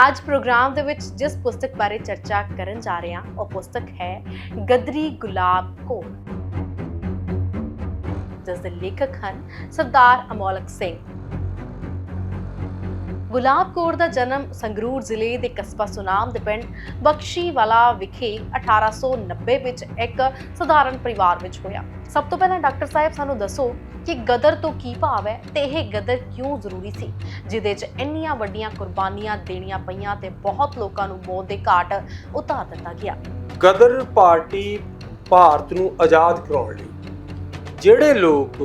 ਅੱਜ ਪ੍ਰੋਗਰਾਮ ਦੇ ਵਿੱਚ ਜਿਸ ਪੁਸਤਕ ਬਾਰੇ ਚਰਚਾ ਕਰਨ ਜਾ ਰਹੇ ਹਾਂ, ਉਹ ਪੁਸਤਕ ਹੈ ਗਦਰੀ ਗੁਲਾਬ ਕੌਰ ਜਿਸ ਦੇ ਲੇਖਕ ਹਨ ਸਰਦਾਰ ਅਮੋਲਕ ਸਿੰਘ। ਗੁਲਾਬ ਕੌਰ ਦਾ ਜਨਮ ਸੰਗਰੂਰ ਜ਼ਿਲ੍ਹੇ ਦੇ ਕਸਬਾ ਸੁਨਾਮ ਦੇ ਪਿੰਡ ਬਖਸ਼ੀਵਾਲਾ ਵਿਖੇ 1890 ਵਿੱਚ ਇੱਕ ਸਧਾਰਨ ਪਰਿਵਾਰ ਵਿੱਚ ਹੋਇਆ। ਸਭ ਤੋਂ ਪਹਿਲਾਂ ਡਾਕਟਰ ਸਾਹਿਬ ਸਾਨੂੰ ਦੱਸੋ ਕਿ ਗਦਰ ਤੋਂ ਕੀ ਭਾਵ ਹੈ ਤੇ ਇਹ ਗਦਰ ਕਿਉਂ ਜ਼ਰੂਰੀ ਸੀ, ਜਿਹਦੇ 'ਚ ਇੰਨੀਆਂ ਵੱਡੀਆਂ ਕੁਰਬਾਨੀਆਂ ਦੇਣੀਆਂ ਪਈਆਂ ਤੇ ਬਹੁਤ ਲੋਕਾਂ ਨੂੰ ਮੌਤ ਦੇ ਘਾਟ ਉਤਾਰ ਦਿੱਤਾ ਗਿਆ। ਗਦਰ ਪਾਰਟੀ ਭਾਰਤ ਨੂੰ ਆਜ਼ਾਦ ਕਰਾਉਣ ਲਈ ਜਿਹੜੇ ਲੋਕ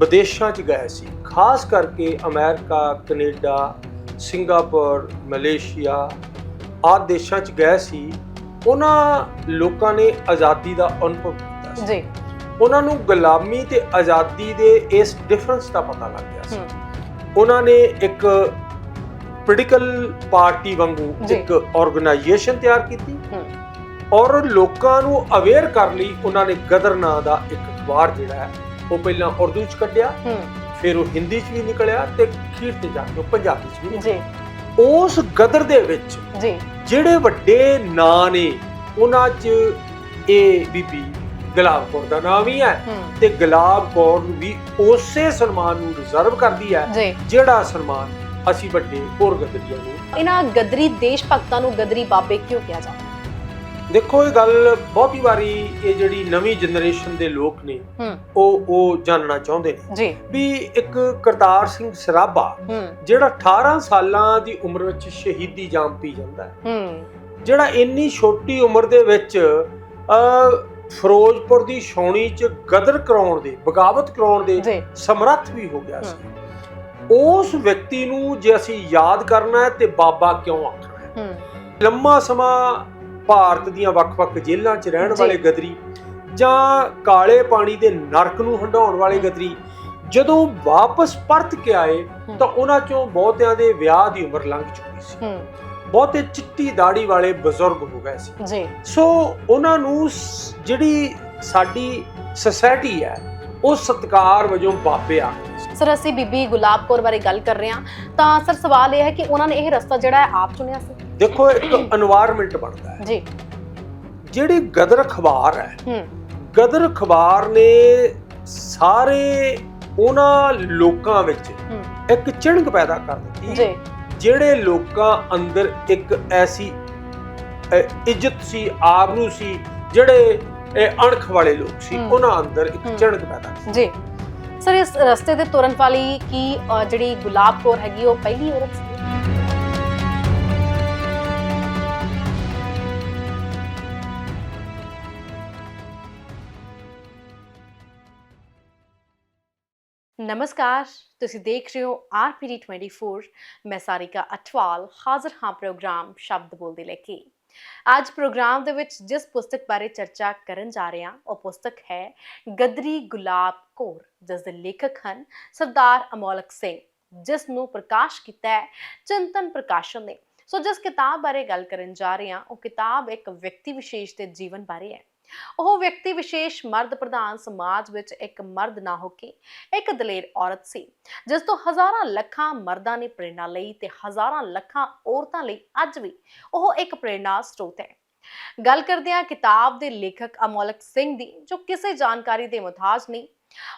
ਵਿਦੇਸ਼ਾਂ 'ਚ ਗਏ ਸੀ। ਖਾਸ ਕਰਕੇ ਅਮਰੀਕਾ ਕੈਨੇਡਾ ਸਿੰਗਾਪੁਰ ਮਲੇਸ਼ੀਆ ਆਦਿ ਦੇਸ਼ਾਂ 'ਚ ਗਏ ਸੀ। ਉਹਨਾਂ ਲੋਕਾਂ ਨੇ ਆਜ਼ਾਦੀ ਦਾ ਅਨੁਭਵ ਕੀਤਾ ਸੀ। ਜੀ। ਉਹਨਾਂ ਨੂੰ ਗੁਲਾਮੀ ਤੇ ਆਜ਼ਾਦੀ ਦੇ ਇਸ ਡਿਫਰੈਂਸ ਦਾ ਪਤਾ ਲੱਗ ਗਿਆ ਸੀ। ਉਹਨਾਂ ਨੇ ਇੱਕ ਪੋਲੀਟੀਕਲ ਪਾਰਟੀ ਵਾਂਗੂ। ਇੱਕ ਆਰਗੇਨਾਈਜੇਸ਼ਨ ਤਿਆਰ ਕੀਤੀ ਔਰ ਲੋਕਾਂ ਨੂੰ ਅਵੇਅਰ ਕਰਨ ਲਈ ਉਹਨਾਂ ਨੇ ਗਦਰ ਨਾਂ ਦਾ ਇੱਕ ਅਖਬਾਰ ਜਿਹੜਾ ਹੈ ਉਹ ਪਹਿਲਾਂ ਉਰਦੂ ਚ ਕੱਢਿਆ ਫਿਰ ਉਹ ਹਿੰਦੀ ਚ ਵੀ ਨਿਕਲਿਆ ਤੇ ਅਖੀਰ ਤੇ ਜਾ ਕੇ ਪੰਜਾਬੀ ਚ ਵੀ ਨਿਕਲਿਆ। ਜੀ। ਉਸ ਗਦਰ ਦੇ ਵਿੱਚ ਜੀ। ਜਿਹੜੇ ਵੱਡੇ ਨਾਂ ਨੇ ਉਹਨਾਂ 'ਚ ਇਹ ਬੀਬੀ ਗੁਲਾਬ ਕੌਰ ਦਾ ਨਾਮ ਵੀ ਹੈ ਤੇ ਗੁਲਾਬ ਕੌਰ ਨੂੰ ਵੀ ਉਸੇ ਸਨਮਾਨ ਨੂੰ ਰਿਜ਼ਰਵ ਕਰਦੀ ਹੈ ਜਿਹੜਾ ਸਨਮਾਨ ਅਸੀਂ ਵੱਡੇ ਹੋਰ ਗਦਰੀਆਂ ਨੂੰ ਇਹਨਾਂ ਗਦਰੀ ਦੇਸ਼ ਭਗਤਾਂ ਨੂੰ ਗਦਰੀ ਬਾਬੇ ਕਿਉਂ ਕਿਹਾ ਜਾਂਦਾ? ਦੇਖੋ ਇਹ ਗੱਲ ਬਹੁਤੀ ਵਾਰੀ ਇਹ ਜਿਹੜੀ ਨਵੀਂ ਜਨਰੇਸ਼ਨ ਦੇ ਲੋਕ ਨੇ ਉਹ ਉਹ ਜਾਣਨਾ ਚਾਹੁੰਦੇ ਨੇ। ਜੀ। ਵੀ ਇੱਕ ਕਰਤਾਰ ਸਿੰਘ ਸਰਾਭਾ ਜਿਹੜਾ 18 ਸਾਲਾਂ ਦੀ ਉਮਰ ਵਿੱਚ ਸ਼ਹੀਦੀ ਜਾਮ ਪੀ ਜਾਂਦਾ ਹੈ। ਜਿਹੜਾ ਇੰਨੀ ਛੋਟੀ ਉਮਰ ਦੇ ਵਿੱਚ ਅ ਫਿਰੋਜ਼ਪੁਰ ਦੀ ਛਾਉਣੀ 'ਚ ਗਦਰ ਕਰਾਉਣ ਦੇ ਬਗਾਵਤ ਕਰਾਉਣ ਦੇ ਸਮਰੱਥ ਵੀ ਹੋ ਗਿਆ ਸੀ। ਉਸ ਵਿਅਕਤੀ ਨੂੰ ਜੇ ਅਸੀਂ ਯਾਦ ਕਰਨਾ ਹੈ ਤੇ ਬਾਬਾ ਕਿਉਂ ਆਖਣਾ ਹੈ। ਲੰਮਾ ਸਮਾਂ ਭਾਰਤ ਦੀਆਂ ਵੱਖ-ਵੱਖ ਜੇਲ੍ਹਾਂ 'ਚ ਰਹਿਣ। ਵਾਲੇ ਗਦਰੀ ਜਾਂ ਕਾਲੇ ਪਾਣੀ ਦੇ ਨਰਕ ਨੂੰ ਹੰਡਾਉਣ ਵਾਲੇ ਗਦਰੀ ਜਦੋਂ ਵਾਪਸ ਪਰਤ ਕੇ ਆਏ। ਤਾਂ ਉਹਨਾਂ 'ਚੋਂ ਬਹੁਤਿਆਂ ਦੇ ਵਿਆਹ ਦੀ ਉਮਰ ਲੰਘ ਚੁੱਕੀ ਸੀ। ਬਹੁਤੇ ਚਿੱਟੀ ਦਾੜੀ ਵਾਲੇ ਬਜ਼ੁਰਗ ਹੋ ਗਏ ਸੀ। ਜੀ। ਸੋ ਉਹਨਾਂ ਨੂੰ ਜਿਹੜੀ ਸਾਡੀ ਸੋਸਾਇਟੀ ਹੈ ਉਹ ਸਤਕਾਰ ਵਜੋਂ ਬਾਬੇ ਸੀ। ਸਰ ਅਸੀਂ ਬੀਬੀ ਗੁਲਾਬ ਕੌਰ ਬਾਰੇ ਗੱਲ ਕਰ ਰਹੇ ਹਾਂ। ਤਾਂ ਸਰ ਸਵਾਲ ਇਹ ਹੈ ਕਿ ਉਹਨਾਂ ਨੇ ਇਹ ਰਸਤਾ ਜਿਹੜਾ ਹੈ ਆਪ ਚੁਣਿਆ ਸੀ? ਦੇਖੋ ਇੱਕ এনवायरमेंट ਬਣਦਾ ਹੈ। ਜੀ। ਜਿਹੜੀ ਗਦਰ ਅਖਬਾਰ ਹੈ ਹੂੰ। ਗਦਰ ਅਖਬਾਰ ਨੇ ਸਾਰੇ ਉਹਨਾਂ ਲੋਕਾਂ ਵਿੱਚ ਇੱਕ ਚਿਣਗ ਪੈਦਾ ਕਰ ਦਿੱਤੀ ਜੀ। ਜਿਹੜੇ ਲੋਕਾਂ ਅੰਦਰ ਇੱਕ ਐਸੀ ਇੱਜ਼ਤ ਸੀ ਆਗਰੂ ਸੀ ਜਿਹੜੇ ਅਣਖ ਵਾਲੇ ਲੋਕ ਸੀ ਉਹਨਾਂ ਅੰਦਰ ਇੱਕ ਚਿਣਗ ਪੈਦਾ ਸੀ ਜੀ। ਸਰ ਇਸ ਰਸਤੇ ਦੇ ਤੁਰਨ ਵਾਲੀ ਕੀ ਜਿਹੜੀ ਗੁਲਾਬ ਕੌਰ ਹੈਗੀ ਉਹ ਪਹਿਲੀ ਔਰਤ ਸੀ? ਨਮਸਕਾਰ, ਤੁਸੀਂ ਦੇਖ ਰਹੇ ਹੋ ਆਰਪੀਡੀ 24 ਮੈਂ ਸਾਰਿਕਾ ਅਠਵਾਲ, ਹਾਜ਼ਰ ਹਾਂ ਪ੍ਰੋਗਰਾਮ ਸ਼ਬਦ ਬੋਲਦੇ ਲੈ ਕੇ। ਅੱਜ ਪ੍ਰੋਗਰਾਮ ਦੇ ਵਿੱਚ ਜਿਸ ਪੁਸਤਕ ਬਾਰੇ ਚਰਚਾ ਕਰਨ ਜਾ ਰਹੇ ਹਾਂ, ਉਹ ਪੁਸਤਕ ਹੈ ਗਦਰੀ ਗੁਲਾਬ ਕੌਰ ਜਿਸ ਦੇ ਲੇਖਕ ਹਨ ਸਰਦਾਰ ਅਮੋਲਕ ਸਿੰਘ, ਜਿਸ ਨੂੰ ਪ੍ਰਕਾਸ਼ ਕੀਤਾ ਹੈ ਚਿੰਤਨ ਪ੍ਰਕਾਸ਼ਨ ਨੇ। ਸੋ ਜਿਸ ਕਿਤਾਬ ਬਾਰੇ ਗੱਲ ਕਰਨ ਜਾ ਰਹੇ ਹਾਂ, ਉਹ ਕਿਤਾਬ ਇੱਕ ਵਿਅਕਤੀ ਵਿਸ਼ੇਸ਼ ਦੇ ਜੀਵਨ ਬਾਰੇ ਹੈ। ਉਹ ਵਿਅਕਤੀ ਵਿਸ਼ੇਸ਼ ਮਰਦ ਪ੍ਰਧਾਨ ਸਮਾਜ ਵਿੱਚ ਇੱਕ ਮਰਦ ਨਾ ਹੋ ਕੇ ਇੱਕ ਦਲੇਰ ਔਰਤ ਸੀ, ਜਿਸ ਤੋਂ ਹਜ਼ਾਰਾਂ ਲੱਖਾਂ ਮਰਦਾਂ ਨੇ ਪ੍ਰੇਰਣਾ ਲਈ ਤੇ ਹਜ਼ਾਰਾਂ ਲੱਖਾਂ ਔਰਤਾਂ ਲਈ ਅੱਜ ਵੀ ਉਹ ਇੱਕ ਪ੍ਰੇਰਣਾ ਸਰੋਤ ਹੈ। ਗੱਲ ਕਰਦੇ ਹਾਂ ਕਿਤਾਬ ਦੇ ਲੇਖਕ ਅਮੋਲਕ ਸਿੰਘ ਦੀ, ਜੋ ਕਿਸੇ ਜਾਣਕਾਰੀ ਦੇ ਮੁਤਾਜ ਨਹੀਂ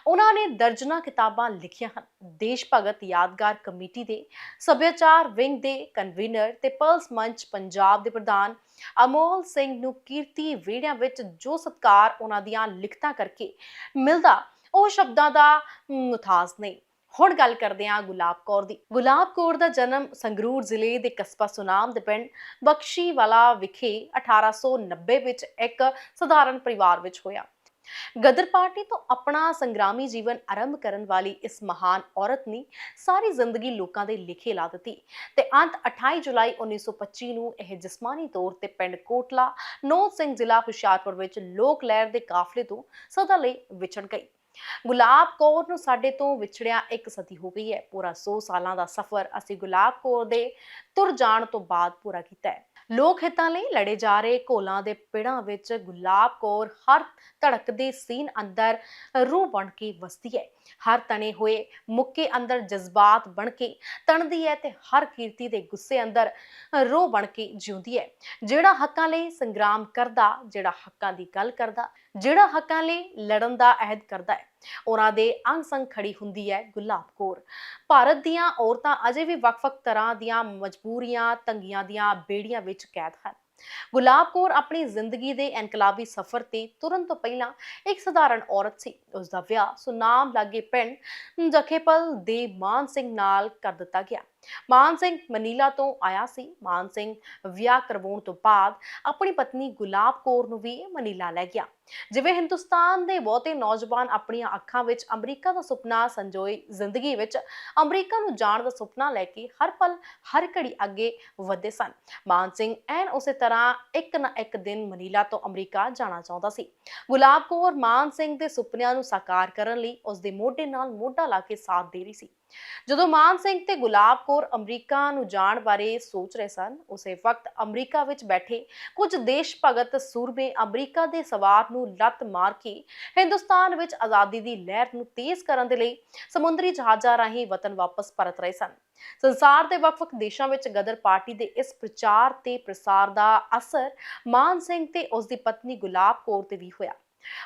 ਉਹਨਾਂ ਨੇ ਦਰਜਨਾ ਕਿਤਾਬਾਂ ਲਿਖੀਆਂ ਹਨ। ਦੇਸ਼ ਭਗਤ ਯਾਦਗਾਰ ਕਮੇਟੀ ਦੇ ਸੱਭਿਆਚਾਰ ਵਿੰਗ ਦੇ ਕਨਵੀਨਰ ਤੇ ਪਲਸ ਮੰਚ ਪੰਜਾਬ ਦੇ ਪ੍ਰਧਾਨ ਅਮੋਲ ਸਿੰਘ ਨੂੰ ਕੀਰਤੀ ਵੇੜਿਆਂ ਵਿੱਚ ਜੋ ਸਤਕਾਰ ਉਹਨਾਂ ਦੀਆਂ ਲਿਖਤਾਂ ਕਰਕੇ ਮਿਲਦਾ, ਉਹ ਸ਼ਬਦਾਂ ਦਾ ਮੁਤਾਜ਼ ਨਹੀਂ। ਹੁਣ ਗੱਲ ਕਰਦੇ ਹਾਂ ਗੁਲਾਬ ਕੌਰ ਦੀ। ਗੁਲਾਬ ਕੌਰ ਦਾ ਜਨਮ ਸੰਗਰੂਰ ਜ਼ਿਲ੍ਹੇ ਦੇ ਕਸਬਾ ਸੁਨਾਮ ਦੇ ਪਿੰਡ ਬਖਸ਼ੀਵਾਲਾ ਵਿਖੇ 1890 ਵਿੱਚ ਇੱਕ ਸਧਾਰਨ ਪਰਿਵਾਰ ਵਿੱਚ ਹੋਇਆ। ਗਦਰ ਪਾਰਟੀ ਤੋਂ ਆਪਣਾ ਸੰਗਰਾਮੀ ਜੀਵਨ ਆਰੰਭ ਕਰਨ ਵਾਲੀ ਇਸ ਮਹਾਨ ਔਰਤ ਨੇ ਸਾਰੀ ਜ਼ਿੰਦਗੀ ਲੋਕਾਂ ਦੇ ਲਿਖੇ ਲਾ ਦਿੱਤੀ ਤੇ ਅੰਤ 28 ਜੁਲਾਈ 1925 ਨੂੰ ਇਹ ਜਿਸਮਾਨੀ ਤੌਰ ਤੇ ਪਿੰਡ ਕੋਟਲਾ ਨੌ ਸਿੰਘ ਜ਼ਿਲ੍ਹਾ ਹੁਸ਼ਿਆਰਪੁਰ ਵਿੱਚ ਲੋਕ ਲਹਿਰ ਦੇ ਕਾਫਲੇ ਤੋਂ ਸਦਾ ਲਈ ਵਿਛੜ ਗਈ ਗੁਲਾਬ ਕੌਰ ਨੂੰ ਸਾਡੇ ਤੋਂ ਵਿਛੜਿਆ ਇੱਕ ਸਦੀ ਹੋ ਗਈ ਹੈ ਪੂਰਾ 100 ਸਾਲਾਂ ਦਾ ਸਫ਼ਰ ਅਸੀਂ ਗੁਲਾਬ ਕੌਰ ਦੇ ਤੁਰ ਜਾਣ ਤੋਂ ਬਾਅਦ ਪੂਰਾ ਕੀਤਾ ਹੈ ਲੋਕ ਹਿੱਤਾਂ ਲਈ ਲੜੇ ਜਾ ਰਹੇ ਘੋਲਾਂ ਦੇ ਪਿੜਾਂ ਵਿੱਚ ਗੁਲਾਬ ਕੌਰ ਹਰ ਧੜਕਦੇ ਸੀਨ ਅੰਦਰ ਰੂਹ ਬਣ ਕੇ ਵਸਦੀ ਹੈ। ਹਰ ਤਣੇ ਹੋਏ ਮੁੱਕੇ ਅੰਦਰ ਜਜ਼ਬਾਤ ਬਣ ਕੇ ਤਣਦੀ ਹੈ ਤੇ ਹਰ ਕੀਰਤੀ ਦੇ ਗੁੱਸੇ ਅੰਦਰ ਰੋਹ ਬਣ ਕੇ ਜਿਉਂਦੀ ਹੈ। ਜਿਹੜਾ ਹੱਕਾਂ ਲਈ ਸੰਗਰਾਮ ਕਰਦਾ, ਜਿਹੜਾ ਹੱਕਾਂ ਦੀ ਗੱਲ ਕਰਦਾ ਜਿਹੜਾ ਹੱਕਾਂ ਲਈ ਲੜਨ ਦਾ ਅਹਿਦ ਕਰਦਾ ਹੈ। ਉਹਨਾਂ ਦੇ ਅੰਗ ਸੰਗ ਖੜੀ ਹੁੰਦੀ ਹੈ ਗੁਲਾਬ ਕੌਰ। ਭਾਰਤ ਦੀਆਂ ਔਰਤਾਂ ਅਜੇ ਵੀ ਵੱਖ-ਵੱਖ ਤਰ੍ਹਾਂ ਦੀਆਂ ਮਜਬੂਰੀਆਂ, ਤੰਗੀਆਂ ਦੀਆਂ ਬੇੜੀਆਂ ਵਿੱਚ ਕੈਦ ਹਨ। ਗੁਲਾਬ ਕੌਰ ਆਪਣੀ ਜ਼ਿੰਦਗੀ ਦੇ ਇਨਕਲਾਬੀ ਸਫ਼ਰ ਤੇ ਤੁਰਨ ਤੋਂ ਪਹਿਲਾਂ ਇੱਕ ਸਧਾਰਨ ਔਰਤ ਸੀ। ਉਸ ਦਾ ਵਿਆਹ ਸੁਨਾਮ ਲਾਗੇ ਪਿੰਡ ਜਖੇਪਲ ਦੇ ਮਾਨ ਸਿੰਘ ਨਾਲ ਕਰ ਦਿੱਤਾ ਗਿਆ। ਮਾਨ ਸਿੰਘ ਮਨੀਲਾ ਤੋਂ ਆਇਆ ਸੀ। ਮਾਨ ਸਿੰਘ ਵਿਆਹ ਕਰਵਾਉਣ ਤੋਂ ਬਾਅਦ ਆਪਣੀ ਪਤਨੀ ਗੁਲਾਬ ਕੌਰ ਨੂੰ ਵੀ ਮਨੀਲਾ ਲੈ ਗਿਆ। ਜਿਵੇਂ ਹਿੰਦੁਸਤਾਨ ਦੇ ਬਹੁਤੇ ਨੌਜਵਾਨ ਆਪਣੀਆਂ ਅੱਖਾਂ ਵਿੱਚ ਅਮਰੀਕਾ ਦਾ ਸੁਪਨਾ ਸੰਜੋਏ ਜ਼ਿੰਦਗੀ ਵਿੱਚ ਅਮਰੀਕਾ ਨੂੰ ਜਾਣ ਦਾ ਸੁਪਨਾ ਲੈ ਕੇ ਹਰ ਪਲ ਹਰ ਘੜੀ ਅੱਗੇ ਵਧਦੇ ਸਨ। ਮਾਨ ਸਿੰਘ ਐਨ ਉਸੇ ਤਰ੍ਹਾਂ ਇੱਕ ਨਾ ਇੱਕ ਦਿਨ ਮਨੀਲਾ ਤੋਂ ਅਮਰੀਕਾ ਜਾਣਾ ਚਾਹੁੰਦਾ ਸੀ। ਗੁਲਾਬ ਕੌਰ ਮਾਨ ਸਿੰਘ ਦੇ ਸੁਪਨਿਆਂ ਨੂੰ ਸਾਕਾਰ ਕਰਨ ਲਈ ਉਸ ਦੇ ਮੋਢੇ ਨਾਲ ਮੋਢਾ ਲਾ ਕੇ ਸਾਥ ਦੇ ਰਹੀ ਸੀ। ਜਦੋਂ ਮਾਨ ਸਿੰਘ ਤੇ ਗੁਲਾਬ ਕੌਰ ਅਮਰੀਕਾ ਨੂੰ ਜਾਣ ਬਾਰੇ ਸੋਚ ਰਹੇ ਸਨ, ਉਸੇ ਵਕਤ ਅਮਰੀਕਾ ਵਿੱਚ ਬੈਠੇ ਕੁਝ ਦੇਸ਼ ਭਗਤ ਸੂਰਮੇ ਅਮਰੀਕਾ ਦੇ ਸਵਾਰ ਨੂੰ ਲੱਤ ਮਾਰ ਕੇ ਹਿੰਦੁਸਤਾਨ ਵਿੱਚ ਆਜ਼ਾਦੀ ਦੀ ਲਹਿਰ ਨੂੰ ਤੇਜ਼ ਕਰਨ ਦੇ ਲਈ ਸਮੁੰਦਰੀ ਜਹਾਜ਼ਾਂ ਰਾਹੀਂ ਵਤਨ ਵਾਪਸ ਪਰਤ ਰਹੇ ਸਨ। ਸੰਸਾਰ ਦੇ ਵੱਖ-ਵੱਖ ਦੇਸ਼ਾਂ ਵਿੱਚ ਗਦਰ ਪਾਰਟੀ ਦੇ ਇਸ ਪ੍ਰਚਾਰ ਤੇ ਪ੍ਰਸਾਰ ਦਾ ਅਸਰ ਮਾਨ ਸਿੰਘ ਤੇ ਉਸ ਦੀ ਪਤਨੀ ਗੁਲਾਬ ਕੌਰ ਤੇ ਵੀ ਹੋਇਆ।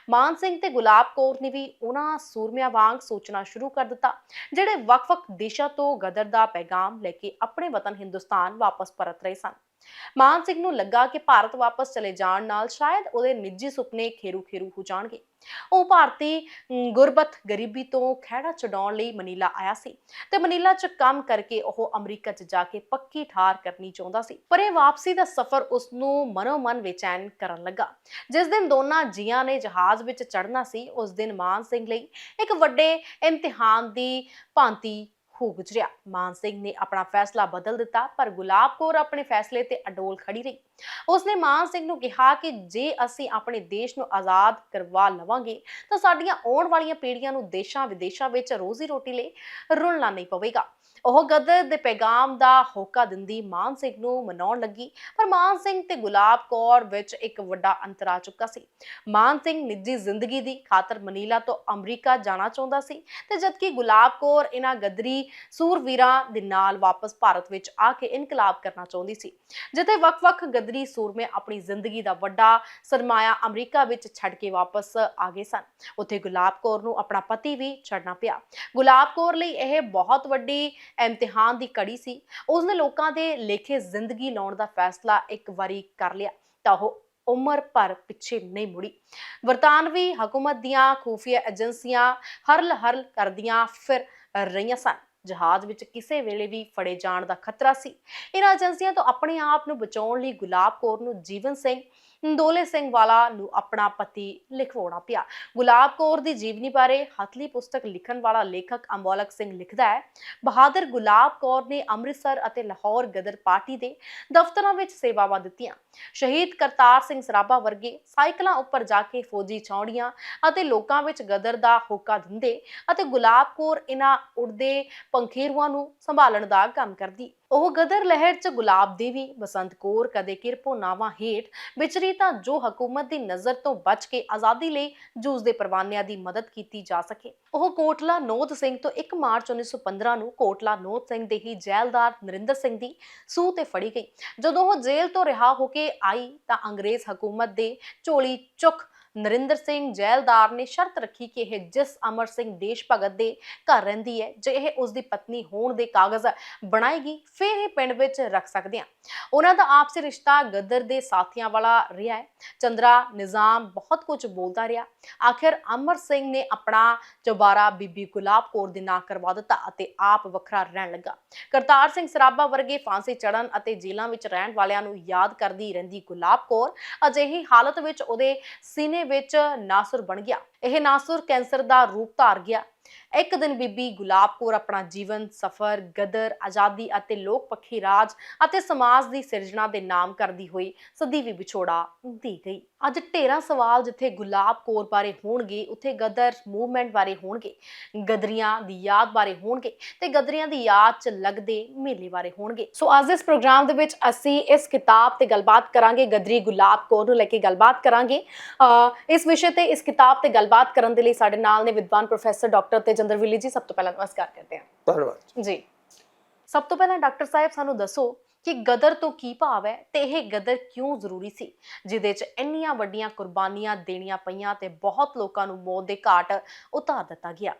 ਮਾਨ ਸਿੰਘ ਤੇ ਗੁਲਾਬ ਕੌਰ ਨੇ ਵੀ ਉਹਨਾਂ ਸੂਰਮਿਆਂ ਵਾਂਗ ਸੋਚਣਾ ਸ਼ੁਰੂ ਕਰ ਦਿੱਤਾ, ਜਿਹੜੇ ਵੱਖ-ਵੱਖ ਦੇਸ਼ਾਂ ਤੋਂ ਗਦਰ ਦਾ ਪੈਗਾਮ ਲੈ ਕੇ ਆਪਣੇ ਵਤਨ ਹਿੰਦੁਸਤਾਨ ਵਾਪਸ ਪਰਤ ਰਹੇ ਸਨ। ਮਾਨ ਸਿੰਘ ਨੂੰ ਲੱਗਾ ਕਿ ਭਾਰਤ ਵਾਪਸ ਚਲੇ ਜਾਣ ਨਾਲ ਸ਼ਾਇਦ ਉਹਦੇ ਨਿੱਜੀ ਸੁਪਨੇ ਖੇਰੂ-ਖੇਰੂ ਹੋ ਜਾਣਗੇ। ਉਹ ਭਾਰਤੀ ਗੁਰਬਤ ਗਰੀਬੀ ਤੋਂ ਖਹਿੜਾ ਛਡਾਉਣ ਲਈ ਮਨੀਲਾ ਆਇਆ ਸੀ ਤੇ ਮਨੀਲਾ 'ਚ ਕੰਮ ਕਰਕੇ ਉਹ ਅਮਰੀਕਾ 'ਚ ਜਾ ਕੇ ਪੱਕੀ ਠਾਰ ਕਰਨੀ ਚਾਹੁੰਦਾ ਸੀ। ਪਰ ਇਹ ਵਾਪਸੀ ਦਾ ਸਫ਼ਰ ਉਸ ਨੂੰ ਮਨੋ ਮਨ ਬੇਚੈਨ ਕਰਨ ਲੱਗਾ। ਜਿਸ ਦਿਨ ਦੋਨਾਂ ਜੀਆਂ ਨੇ ਜਹਾਜ਼ ਵਿੱਚ ਚੜ੍ਹਨਾ ਸੀ, ਉਸ ਦਿਨ ਮਾਨ ਸਿੰਘ ਲਈ ਇੱਕ ਵੱਡੇ ਇਮਤਿਹਾਨ ਦੀ ਭਾਂਤੀ ਹੋ ਗੁਜ਼ਰਿਆ ਮਾਨ ਸਿੰਘ ਨੇ ਆਪਣਾ ਫੈਸਲਾ ਬਦਲ ਦਿੱਤਾ, ਪਰ ਗੁਲਾਬ ਕੌਰ ਆਪਣੇ ਫੈਸਲੇ ਤੇ ਅਡੋਲ ਖੜੀ ਰਹੀ। ਉਸਨੇ ਮਾਨ ਸਿੰਘ ਨੂੰ ਕਿਹਾ ਕਿ ਜੇ ਅਸੀਂ ਆਪਣੇ ਦੇਸ਼ ਨੂੰ ਆਜ਼ਾਦ ਕਰਵਾ ਲਵਾਂਗੇ, ਤਾਂ ਸਾਡੀਆਂ ਆਉਣ ਵਾਲੀਆਂ ਪੀੜ੍ਹੀਆਂ ਨੂੰ ਦੇਸ਼ਾਂ ਵਿਦੇਸ਼ਾਂ ਵਿੱਚ ਰੋਜ਼ੀ ਰੋਟੀ ਲਈ ਰੁਲਣਾ ਨਹੀਂ ਪਵੇਗਾ। ਉਹ ਗਦਰ ਦੇ ਪੈਗਾਮ ਦਾ ਹੋਕਾ ਦਿੰਦੀ ਮਾਨ ਸਿੰਘ ਨੂੰ ਮਨਾਉਣ ਲੱਗੀ, ਪਰ ਮਾਨ ਸਿੰਘ ਤੇ ਗੁਲਾਬ ਕੌਰ ਵਿੱਚ ਇੱਕ ਵੱਡਾ ਅੰਤਰ ਆ ਚੁੱਕਾ ਸੀ। ਮਾਨ ਸਿੰਘ ਨਿੱਜੀ ਜ਼ਿੰਦਗੀ ਦੀ ਖਾਤਰ ਮਨੀਲਾ ਤੋਂ ਅਮਰੀਕਾ ਜਾਣਾ ਚਾਹੁੰਦਾ ਸੀ ਤੇ ਜਦਕਿ ਗੁਲਾਬ ਕੌਰ ਇਹਨਾਂ ਗਦਰੀ ਸੂਰਵੀਰਾਂ ਦੇ ਨਾਲ ਵਾਪਸ ਭਾਰਤ ਵਿੱਚ ਆ ਕੇ ਇਨਕਲਾਬ ਕਰਨਾ ਚਾਹੁੰਦੀ ਸੀ, ਜਿੱਥੇ ਵੱਖ-ਵੱਖ ਗਦਰੀ ਸੂਰਮੇ ਆਪਣੀ ਜ਼ਿੰਦਗੀ ਦਾ ਵੱਡਾ ਸਰਮਾਇਆ ਅਮਰੀਕਾ ਵਿੱਚ ਛੱਡ ਕੇ ਵਾਪਸ ਆ ਗਏ ਸਨ। ਉੱਥੇ ਗੁਲਾਬ ਕੌਰ ਨੂੰ ਆਪਣਾ ਪਤੀ ਵੀ ਛੱਡਣਾ ਪਿਆ। ਗੁਲਾਬ ਕੌਰ ਲਈ ਇਹ ਬਹੁਤ ਵੱਡੀ ਇਮਤਿਹਾਨ ਦੀ ਕੜੀ ਸੀ। ਉਸਨੇ ਲੋਕਾਂ ਦੇ ਲੇਖੇ ਜ਼ਿੰਦਗੀ ਲਾਉਣ ਦਾ ਫੈਸਲਾ ਇੱਕ ਵਾਰੀ ਕਰ ਲਿਆ ਤਾਂ ਉਹ ਉਮਰ ਭਰ ਪਿੱਛੇ ਨਹੀਂ ਮੁੜੀ। ਬਰਤਾਨਵੀ ਹਕੂਮਤ ਦੀਆਂ ਖੂਫੀਆ ਏਜੰਸੀਆਂ ਹਰਲ ਹਰਲ ਕਰਦੀਆਂ ਫਿਰ ਰਹੀਆਂ ਸਨ। ਜਹਾਜ਼ ਵਿੱਚ ਕਿਸੇ ਵੇਲੇ ਵੀ ਫੜੇ ਜਾਣ ਦਾ ਖਤਰਾ ਸੀ। ਇਹਨਾਂ ਏਜੰਸੀਆਂ ਤੋਂ ਆਪਣੇ ਆਪ ਨੂੰ ਬਚਾਉਣ ਲਈ ਗੁਲਾਬ ਕੌਰ ਨੂੰ ਜੀਵਨ ਸਿੰਘ ਦੋਲੇ ਸਿੰਘ ਵਾਲਾ ਨੂੰ ਆਪਣਾ ਪਤੀ ਲਿਖਵਾਉਣਾ ਪਿਆ। ਗੁਲਾਬ ਕੌਰ ਦੀ ਜੀਵਨੀ ਬਾਰੇ ਹਥਲੀ ਪੁਸਤਕ ਲਿਖਣ ਵਾਲਾ ਲੇਖਕ ਅੰਬੋਲਕ ਸਿੰਘ ਲਿਖਦਾ ਹੈ, ਬਹਾਦਰ ਗੁਲਾਬ ਕੌਰ ਨੇ ਅੰਮ੍ਰਿਤਸਰ ਅਤੇ ਲਾਹੌਰ ਗਦਰ ਪਾਰਟੀ ਦੇ ਦਫ਼ਤਰਾਂ ਵਿੱਚ ਸੇਵਾਵਾਂ ਦਿੱਤੀਆਂ। ਸ਼ਹੀਦ ਕਰਤਾਰ ਸਿੰਘ ਸਰਾਭਾ ਵਰਗੇ ਸਾਈਕਲਾਂ ਉੱਪਰ ਜਾ ਕੇ ਫੌਜੀ ਛਾਉਣੀਆਂ ਅਤੇ ਲੋਕਾਂ ਵਿੱਚ ਗਦਰ ਦਾ ਹੋਕਾ ਦਿੰਦੇ ਅਤੇ ਗੁਲਾਬ ਕੌਰ ਇਹਨਾਂ ਉੜਦੇ ਪੰਖੇਰੂਆਂ ਨੂੰ ਸੰਭਾਲਣ ਦਾ ਕੰਮ ਕਰਦੀ। ਉਹ ਗਦਰ ਲਹਿਰ 'ਚ ਗੁਲਾਬ ਦੇਵੀ, ਬਸੰਤ ਕੌਰ, ਕਦੇ ਕਿਰਪੋ ਨਾਵਾਂ ਹੇਠ ਵਿਚਰੀ ਤਾਂ ਜੋ ਹਕੂਮਤ ਦੀ ਨਜ਼ਰ ਤੋਂ ਬਚ ਕੇ ਆਜ਼ਾਦੀ ਲਈ ਜੂਝਦੇ ਪਰਵਾਨਿਆਂ ਦੀ ਮਦਦ ਕੀਤੀ ਜਾ ਸਕੇ। ਉਹ ਕੋਟਲਾ ਨੋਦ ਸਿੰਘ ਤੋਂ 1 ਮਾਰਚ 1915 ਨੂੰ ਕੋਟਲਾ ਨੋਦ ਸਿੰਘ ਦੇ ਹੀ ਜੈਲਦਾਰ ਨਰਿੰਦਰ ਸਿੰਘ ਦੀ ਸੂਹ ਤੇ ਫੜੀ ਗਈ। ਜਦੋਂ ਉਹ ਜੇਲ੍ਹ ਤੋਂ ਰਿਹਾ ਹੋ ਕੇ ਆਈ ਤਾਂ ਅੰਗਰੇਜ਼ ਹਕੂਮਤ ਦੇ ਝੋਲੀ ਚੁੱਕ ਨਰਿੰਦਰ ਸਿੰਘ ਜੈਲਦਾਰ ਨੇ ਸ਼ਰਤ ਰੱਖੀ ਕਿ ਇਹ ਜਿਸ ਅਮਰ ਸਿੰਘ ਦੇਸ਼ ਭਗਤ ਦੇ ਘਰ ਰਹਿੰਦੀ ਹੈ, ਜੇ ਇਹ ਉਸ ਦੀ ਪਤਨੀ ਹੋਣ ਦੇ ਕਾਗਜ਼ ਬਣਾਏਗੀ, ਫਿਰ ਇਹ ਪਿੰਡ ਵਿੱਚ ਰੱਖ ਸਕਦੇ ਆ ਉਹਨਾਂ ਦਾ ਆਪਸੀ ਰਿਸ਼ਤਾ ਗਦਰ ਦੇ ਸਾਥੀਆਂ ਵਾਲਾ ਰਿਹਾ ਹੈ। ਚੰਦਰਾ ਨਿਜ਼ਾਮ ਬਹੁਤ ਕੁਝ ਬੋਲਦਾ ਰਿਹਾ। ਆਖਿਰ ਅਮਰ ਸਿੰਘ ਨੇ ਆਪਣਾ ਚੁਬਾਰਾ ਬੀਬੀ ਗੁਲਾਬ ਕੌਰ ਦੇ ਨਾਂ ਕਰਵਾ ਦਿੱਤਾ ਅਤੇ ਆਪ ਵੱਖਰਾ ਰਹਿਣ ਲੱਗਾ। ਕਰਤਾਰ ਸਿੰਘ ਸਰਾਭਾ ਵਰਗੇ ਫਾਂਸੀ ਚੜਨ ਅਤੇ ਜੇਲ੍ਹਾਂ ਵਿੱਚ ਰਹਿਣ ਵਾਲਿਆਂ ਨੂੰ ਯਾਦ ਕਰਦੀ ਰਹਿੰਦੀ ਗੁਲਾਬ ਕੌਰ। ਅਜਿਹੀ ਹਾਲਤ ਵਿੱਚ ਉਹਦੇ ਸੀਨੇ ਵਿੱਚ ਨਾਸੁਰ ਬਣ ਗਿਆ। ਇਹ ਨਾਸੁਰ ਕੈਂਸਰ ਦਾ ਰੂਪ ਧਾਰ ਗਿਆ। ਇੱਕ ਦਿਨ ਬੀਬੀ ਗੁਲਾਬ ਕੌਰ ਆਪਣਾ ਜੀਵਨ, ਸਫਰ, ਗਦਰ, ਆਜ਼ਾਦੀ ਅਤੇ ਲੋਕ ਪੱਖੀ ਰਾਜ ਅਤੇ ਸਮਾਜ ਦੀ ਸਿਰਜਣਾ ਦੇ ਨਾਮ ਕਰਦੀ ਹੋਈ ਸਦੀਵੀ ਵਿਛੋੜਾ ਦੀ ਗਈ। ਅੱਜ ਢੇਰਾਂ ਸਵਾਲ ਜਿੱਥੇ ਗੁਲਾਬ ਕੌਰ ਬਾਰੇ ਹੋਣਗੇ, ਉੱਥੇ ਗਦਰ ਮੂਵਮੈਂਟ ਬਾਰੇ ਹੋਣਗੇ, ਗਦਰੀਆਂ ਦੀ ਯਾਦ ਬਾਰੇ ਹੋਣਗੇ ਤੇ ਗਦਰੀਆਂ ਦੀ ਯਾਦ 'ਚ ਲੱਗਦੇ ਮੇਲੇ ਬਾਰੇ ਹੋਣਗੇ। ਸੋ ਅੱਜ ਇਸ ਪ੍ਰੋਗਰਾਮ ਦੇ ਵਿੱਚ ਅਸੀਂ ਇਸ ਕਿਤਾਬ ਤੇ ਗੱਲਬਾਤ ਕਰਾਂਗੇ, ਗਦਰੀ ਗੁਲਾਬ ਕੌਰ ਨੂੰ ਲੈ ਕੇ ਗੱਲਬਾਤ ਕਰਾਂਗੇ। ਇਸ ਵਿਸ਼ੇ ਤੇ ਇਸ ਕਿਤਾਬ ਤੇ ਗੱਲਬਾਤ ਕਰਨ ਦੇ ਲਈ ਸਾਡੇ ਨਾਲ ਨੇ ਵਿਦਵਾਨ ਪ੍ਰੋਫੈਸਰ ਡਾਕਟਰ ਤੇ ਤੇਜਿੰਦਰ ਵਿਲੀ ਜੀ ਸਭ ਤੋਂ ਪਹਿਲਾਂ ਨਮਸਕਾਰ ਕਰਦੇ ਹਾਂ। ਧੰਨਵਾਦ ਜੀ। ਸਭ ਤੋਂ ਪਹਿਲਾਂ ਡਾਕਟਰ ਸਾਹਿਬ ਸਾਨੂੰ ਦੱਸੋ ਕਿ ਗਦਰ ਤੋਂ ਕੀ ਭਾਵ ਹੈ ਤੇ ਇਹ ਗਦਰ ਕਿਉਂ ਜ਼ਰੂਰੀ ਸੀ ਜਿਹਦੇ 'ਚ ਇੰਨੀਆਂ ਵੱਡੀਆਂ ਕੁਰਬਾਨੀਆਂ ਦੇਣੀਆਂ ਪਈਆਂ ਤੇ ਬਹੁਤ ਲੋਕਾਂ ਨੂੰ ਮੌਤ ਦੇ ਘਾਟ ਉਤਾਰ ਦਿੱਤਾ ਗਿਆ।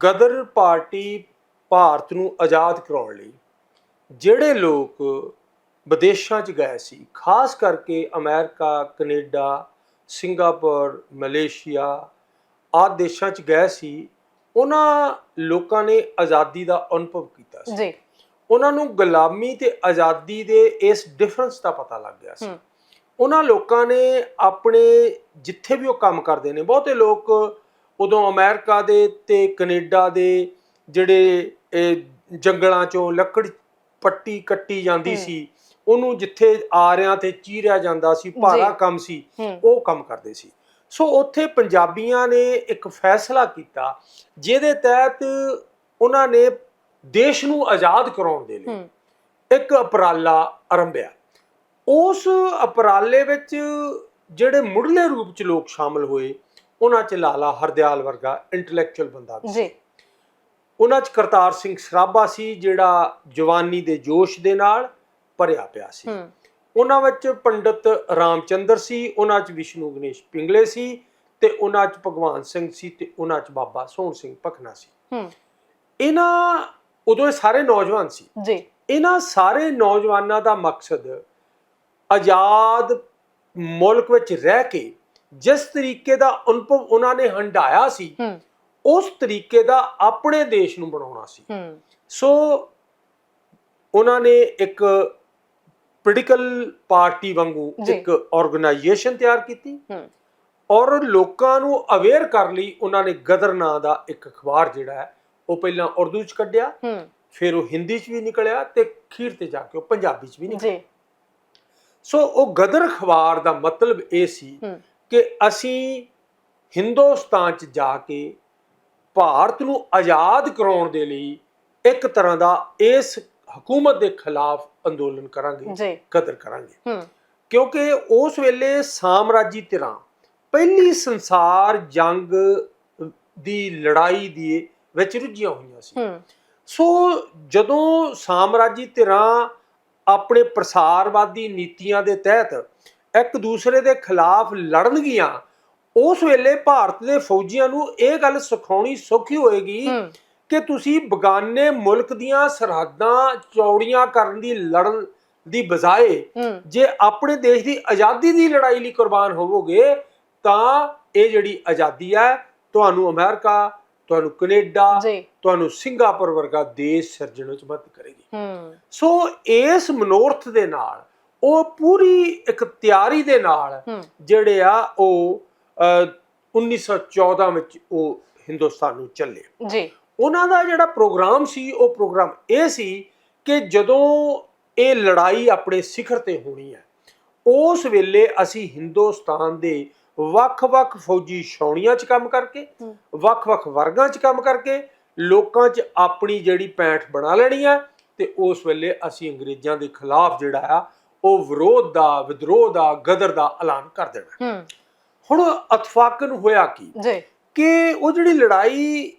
ਗਦਰ ਪਾਰਟੀ ਭਾਰਤ ਨੂੰ ਆਜ਼ਾਦ ਕਰਾਉਣ ਲਈ ਜਿਹੜੇ ਲੋਕ ਵਿਦੇਸ਼ਾਂ 'ਚ ਗਏ ਸੀ ਖਾਸ ਕਰਕੇ ਅਮਰੀਕਾ ਕੈਨੇਡਾ ਸਿੰਗਾਪੁਰ ਮਲੇਸ਼ੀਆ ਆਦਿ ਦੇਸ਼ਾਂ 'ਚ ਗਏ ਸੀ ਉਹਨਾਂ ਲੋਕਾਂ ਨੇ ਆਜ਼ਾਦੀ ਦਾ ਅਨੁਭਵ ਕੀਤਾ ਸੀ ਜੀ ਉਹਨਾਂ ਨੂੰ ਗੁਲਾਮੀ ਤੇ ਆਜ਼ਾਦੀ ਦੇ ਇਸ ਡਿਫਰੈਂਸ ਦਾ ਪਤਾ ਲੱਗ ਗਿਆ ਸੀ। ਉਹਨਾਂ ਲੋਕਾਂ ਨੇ ਆਪਣੇ ਜਿੱਥੇ ਵੀ ਉਹ ਕੰਮ ਕਰਦੇ ਨੇ ਬਹੁਤੇ ਲੋਕ ਉਦੋਂ ਅਮਰੀਕਾ ਦੇ ਤੇ ਕੈਨੇਡਾ ਦੇ ਜਿਹੜੇ ਇਹ ਜੰਗਲਾਂ ਚੋਂ ਲੱਕੜ ਪੱਟੀ ਕੱਟੀ ਜਾਂਦੀ। ਸੀ ਉਹਨੂੰ ਜਿੱਥੇ ਆਰਿਆਂ ਤੇ ਚੀਰਿਆ ਜਾਂਦਾ ਸੀ ਭਾਰਾ। ਕੰਮ ਸੀ ਉਹ ਕੰਮ ਕਰਦੇ ਸੀ ਸੋ ਉੱਥੇ ਪੰਜਾਬੀਆਂ ਨੇ ਇੱਕ ਫੈਸਲਾ ਕੀਤਾ ਜਿਹਦੇ ਤਹਿਤ ਉਹਨਾਂ ਨੇ ਦੇਸ਼ ਨੂੰ ਆਜ਼ਾਦ ਕਰਾਉਣ ਦੇ ਲਈ ਇੱਕ ਉਪਰਾਲਾ ਆਰੰਭਿਆ। ਉਸ ਉਪਰਾਲੇ ਵਿੱਚ ਜਿਹੜੇ ਮੁੱਢਲੇ ਰੂਪ ਚ ਲੋਕ ਸ਼ਾਮਲ ਹੋਏ ਉਹਨਾਂ ਚ ਲਾਲਾ ਹਰਦਿਆਲ ਵਰਗਾ ਇੰਟੈਲੈਕਚੁਅਲ ਬੰਦਾ ਵੀ ਸੀ। ਜੀ। ਉਹਨਾਂ ਚ ਕਰਤਾਰ ਸਿੰਘ ਸਰਾਭਾ ਸੀ ਜਿਹੜਾ ਜਵਾਨੀ ਦੇ ਜੋਸ਼ ਦੇ ਨਾਲ ਭਰਿਆ ਪਿਆ ਸੀ। ਹੂੰ। ਉਹਨਾਂ ਵਿੱਚ ਪੰਡਿਤ ਰਾਮਚੰਦਰ ਸੀ ਉਹਨਾਂ 'ਚ ਵਿਸ਼ਨੂੰ ਗਣੇਸ਼ ਪਿੰਗਲੇ ਸੀ ਤੇ ਉਹਨਾਂ 'ਚ ਭਗਵਾਨ ਸਿੰਘ ਸੀ ਤੇ ਉਹਨਾਂ 'ਚ ਬਾਬਾ ਸੋਹਣ ਸਿੰਘ ਭਕਨਾ ਸੀ। ਹੂੰ। ਇਹਨਾਂ ਉਦੋਂ ਇਹ ਸਾਰੇ ਨੌਜਵਾਨ ਸੀ। ਜੀ। ਇਹਨਾਂ ਸਾਰੇ ਨੌਜਵਾਨਾਂ ਦਾ ਮਕਸਦ ਆਜ਼ਾਦ ਮੁਲਕ ਵਿੱਚ ਰਹਿ ਕੇ ਜਿਸ ਤਰੀਕੇ ਦਾ ਅਨੁਭਵ ਉਹਨਾਂ ਨੇ ਹੰਡਾਇਆ ਸੀ ਉਸ ਤਰੀਕੇ ਦਾ ਆਪਣੇ ਦੇਸ਼ ਨੂੰ ਬਣਾਉਣਾ ਸੀ। ਹੂੰ। ਸੋ ਉਹਨਾਂ ਨੇ ਇੱਕ ਪੋਲੀਟੀਕਲ ਪਾਰਟੀ ਵਾਂਗੂ ਜੀ। ਇੱਕ ਆਰਗੇਨਾਈਜੇਸ਼ਨ ਤਿਆਰ ਕੀਤੀ ਹੂੰ। ਔਰ ਲੋਕਾਂ ਨੂੰ ਅਵੇਅਰ ਕਰਨ ਲਈ ਉਹਨਾਂ ਨੇ ਗਦਰ ਨਾਂ ਦਾ ਇੱਕ ਅਖਬਾਰ ਜਿਹੜਾ ਹੈ ਉਹ ਪਹਿਲਾਂ ਉਰਦੂ ਚ ਕੱਢਿਆ ਹੂੰ। ਫਿਰ ਉਹ ਹਿੰਦੀ ਚ ਵੀ ਨਿਕਲਿਆ ਤੇ ਅਖੀਰ ਤੇ ਜਾ ਕੇ ਉਹ ਪੰਜਾਬੀ ਚ ਵੀ ਨਿਕਲਿਆ। ਜੀ। ਸੋ ਉਹ ਗਦਰ ਅਖਬਾਰ ਦਾ ਮਤਲਬ ਇਹ ਸੀ ਹੂੰ। ਕਿ ਅਸੀਂ ਹਿੰਦੁਸਤਾਨ ਚ ਜਾ ਕੇ ਭਾਰਤ ਨੂੰ ਆਜ਼ਾਦ ਕਰਾਉਣ ਦੇ ਲਈ ਇੱਕ ਤਰ੍ਹਾਂ ਦਾ ਇਸ ਹਕੂਮਤ ਦੇ ਖਿਲਾਫ ਅੰਦੋਲਨ ਕਰਾਂਗੇ ਕਦਰ ਕਰਾਂਗੇ। ਕਿਉਂਕਿ ਉਸ ਵੇਲੇ ਸਾਮਰਾਜੀ ਧਿਰਾਂ ਪਹਿਲੀ ਸੰਸਾਰ ਜੰਗ ਦੀ ਲੜਾਈ ਦੀ ਵਿੱਚ ਰੁੱਝੀਆਂ ਹੋਈਆਂ ਸੀ। ਸੋ ਜਦੋਂ ਸਾਮਰਾਜੀ ਧਿਰਾਂ ਆਪਣੇ ਪ੍ਰਸਾਰਵਾਦੀ ਨੀਤੀਆਂ ਦੇ ਤਹਿਤ ਇੱਕ ਦੂਸਰੇ ਦੇ ਖਿਲਾਫ ਲੜਨਗੀਆਂ ਉਸ ਵੇਲੇ ਭਾਰਤ ਦੇ ਫੌਜੀਆਂ ਨੂੰ ਇਹ ਗੱਲ ਸਿਖਾਉਣੀ ਸੌਖੀ ਹੋਏਗੀ ਕਿ ਤੁਸੀਂ ਬਗਾਨੇ ਮੁਲਕ ਦੀਆਂ ਸਰਹੱਦਾਂ ਚੌੜੀਆਂ ਕਰਨ ਦੀ ਲੜਨ ਦੀ ਬਜਾਏ ਜੇ ਆਪਣੇ ਦੇਸ਼ ਦੀ ਆਜ਼ਾਦੀ ਦੀ ਲੜਾਈ ਲਈ ਕੁਰਬਾਨ ਹੋਵੋਗੇ ਤਾਂ ਇਹ ਜਿਹੜੀ ਆਜ਼ਾਦੀ ਹੈ ਤੁਹਾਨੂੰ ਅਮਰੀਕਾ ਤੁਹਾਨੂੰ ਕੈਨੇਡਾ ਤੁਹਾਨੂੰ ਸਿੰਗਾਪੁਰ ਵਰਗਾ ਦੇਸ਼ ਸਿਰਜਣ ਵਿੱਚ ਮਦਦ ਕਰੇਗੀ। ਸੋ ਇਸ ਮਨੋਰਥ ਦੇ ਨਾਲ ਉਹ ਪੂਰੀ ਇੱਕ ਤਿਆਰੀ ਦੇ ਨਾਲ ਜਿਹੜੇ ਆ ਉਹ ਅਹ, 1914 ਵਿੱਚ ਉਹ ਹਿੰਦੁਸਤਾਨ ਨੂੰ ਚੱਲੇ। ਜੀ। ਉਹਨਾਂ ਦਾ ਜਿਹੜਾ ਪ੍ਰੋਗਰਾਮ ਸੀ ਉਹ ਪ੍ਰੋਗਰਾਮ ਇਹ ਸੀ ਕਿ ਜਦੋਂ ਇਹ ਲੜਾਈ ਆਪਣੇ ਸਿਖਰ ਤੇ ਹੋਣੀ ਹੈ ਉਸ ਵੇਲੇ ਅਸੀਂ ਹਿੰਦੁਸਤਾਨ ਦੇ ਵੱਖ-ਵੱਖ ਫੌਜੀ ਛਾਉਣੀਆਂ 'ਚ ਕੰਮ ਕਰਕੇ ਹੂੰ। ਵੱਖ-ਵੱਖ ਵਰਗਾਂ 'ਚ ਕੰਮ ਕਰਕੇ ਲੋਕਾਂ 'ਚ ਆਪਣੀ ਜਿਹੜੀ ਪੈਂਠ ਬਣਾ ਲੈਣੀ ਆ ਤੇ ਉਸ ਵੇਲੇ ਅਸੀਂ ਅੰਗਰੇਜ਼ਾਂ ਦੇ ਖਿਲਾਫ ਜਿਹੜਾ ਆ ਉਹ ਵਿਰੋਧ ਦਾ ਵਿਦਰੋਹ ਦਾ ਗਦਰ ਦਾ ਐਲਾਨ ਕਰ ਦੇਣਾ। ਹੂੰ। ਹੁਣ ਅਤਫਾਕਨ ਹੋਇਆ ਕੀ ਜੀ। ਕਿ ਉਹ ਜਿਹੜੀ ਲੜਾਈ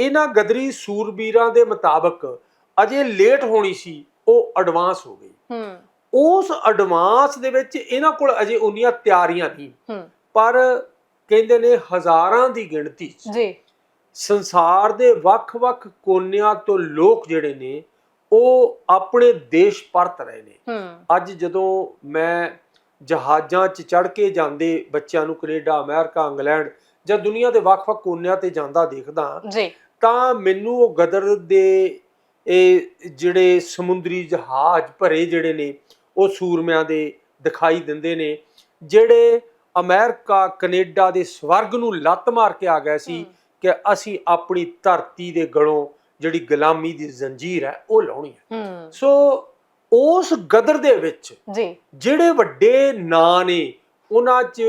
ਇਹਨਾਂ ਗਦਰੀ ਸੂਰਬੀਰਾਂ ਦੇ ਮੁਤਾਬਕ ਅਜੇ ਲੇਟ ਹੋਣੀ ਸੀ ਉਹ ਐਡਵਾਂਸ ਹੋ ਗਈ। ਹੂੰ। ਉਸ ਐਡਵਾਂਸ ਦੇ ਵਿੱਚ ਇਹਨਾਂ ਕੋਲ ਅਜੇ ਉਨੀਆਂ ਤਿਆਰੀਆਂ ਨਹੀਂ। ਹੂੰ। ਪਰ ਕਹਿੰਦੇ ਨੇ ਹਜ਼ਾਰਾਂ ਦੀ ਗਿਣਤੀ ਜੀ। ਸੰਸਾਰ ਦੇ ਵੱਖ-ਵੱਖ ਕੋਨਿਆਂ ਤੋਂ ਲੋਕ ਜਿਹੜੇ ਨੇ ਉਹ ਆਪਣੇ ਦੇਸ਼ ਪਰਤ ਰਹੇ ਨੇ। ਅੱਜ ਜਦੋਂ ਮੈਂ ਜਹਾਜ਼ਾਂ 'ਚ ਚੜ ਕੇ ਜਾਂਦੇ ਬੱਚਿਆਂ ਨੂੰ ਕੈਨੇਡਾ ਅਮਰੀਕਾ ਇੰਗਲੈਂਡ ਜਾਂ ਦੁਨੀਆ ਦੇ ਵੱਖ-ਵੱਖ ਕੋਨਿਆਂ ਤੇ ਜਾਂਦਾ ਦੇਖਦਾ ਜੀ। ਤਾਂ ਮੈਨੂੰ ਉਹ ਗਦਰ ਦੇ ਇਹ ਜਿਹੜੇ ਸਮੁੰਦਰੀ ਜਹਾਜ਼ ਭਰੇ ਜਿਹੜੇ ਨੇ ਉਹ ਸੂਰਮਿਆਂ ਦੇ ਦਿਖਾਈ ਦਿੰਦੇ ਨੇ ਜਿਹੜੇ ਅਮਰੀਕਾ ਕੈਨੇਡਾ ਦੇ ਸਵਰਗ ਨੂੰ ਲੱਤ ਮਾਰ ਕੇ ਆ ਗਏ ਸੀ ਕਿ ਅਸੀਂ ਆਪਣੀ ਧਰਤੀ ਦੇ ਗਲੋਂ ਜਿਹੜੀ ਗੁਲਾਮੀ ਦੀ ਜ਼ੰਜੀਰ ਹੈ ਉਹ ਲਾਉਣੀ ਹੈ। ਸੋ ਉਸ ਗਦਰ ਦੇ ਵਿੱਚ ਜੀ। ਜਿਹੜੇ ਵੱਡੇ ਨਾਂ ਨੇ ਉਹਨਾਂ 'ਚ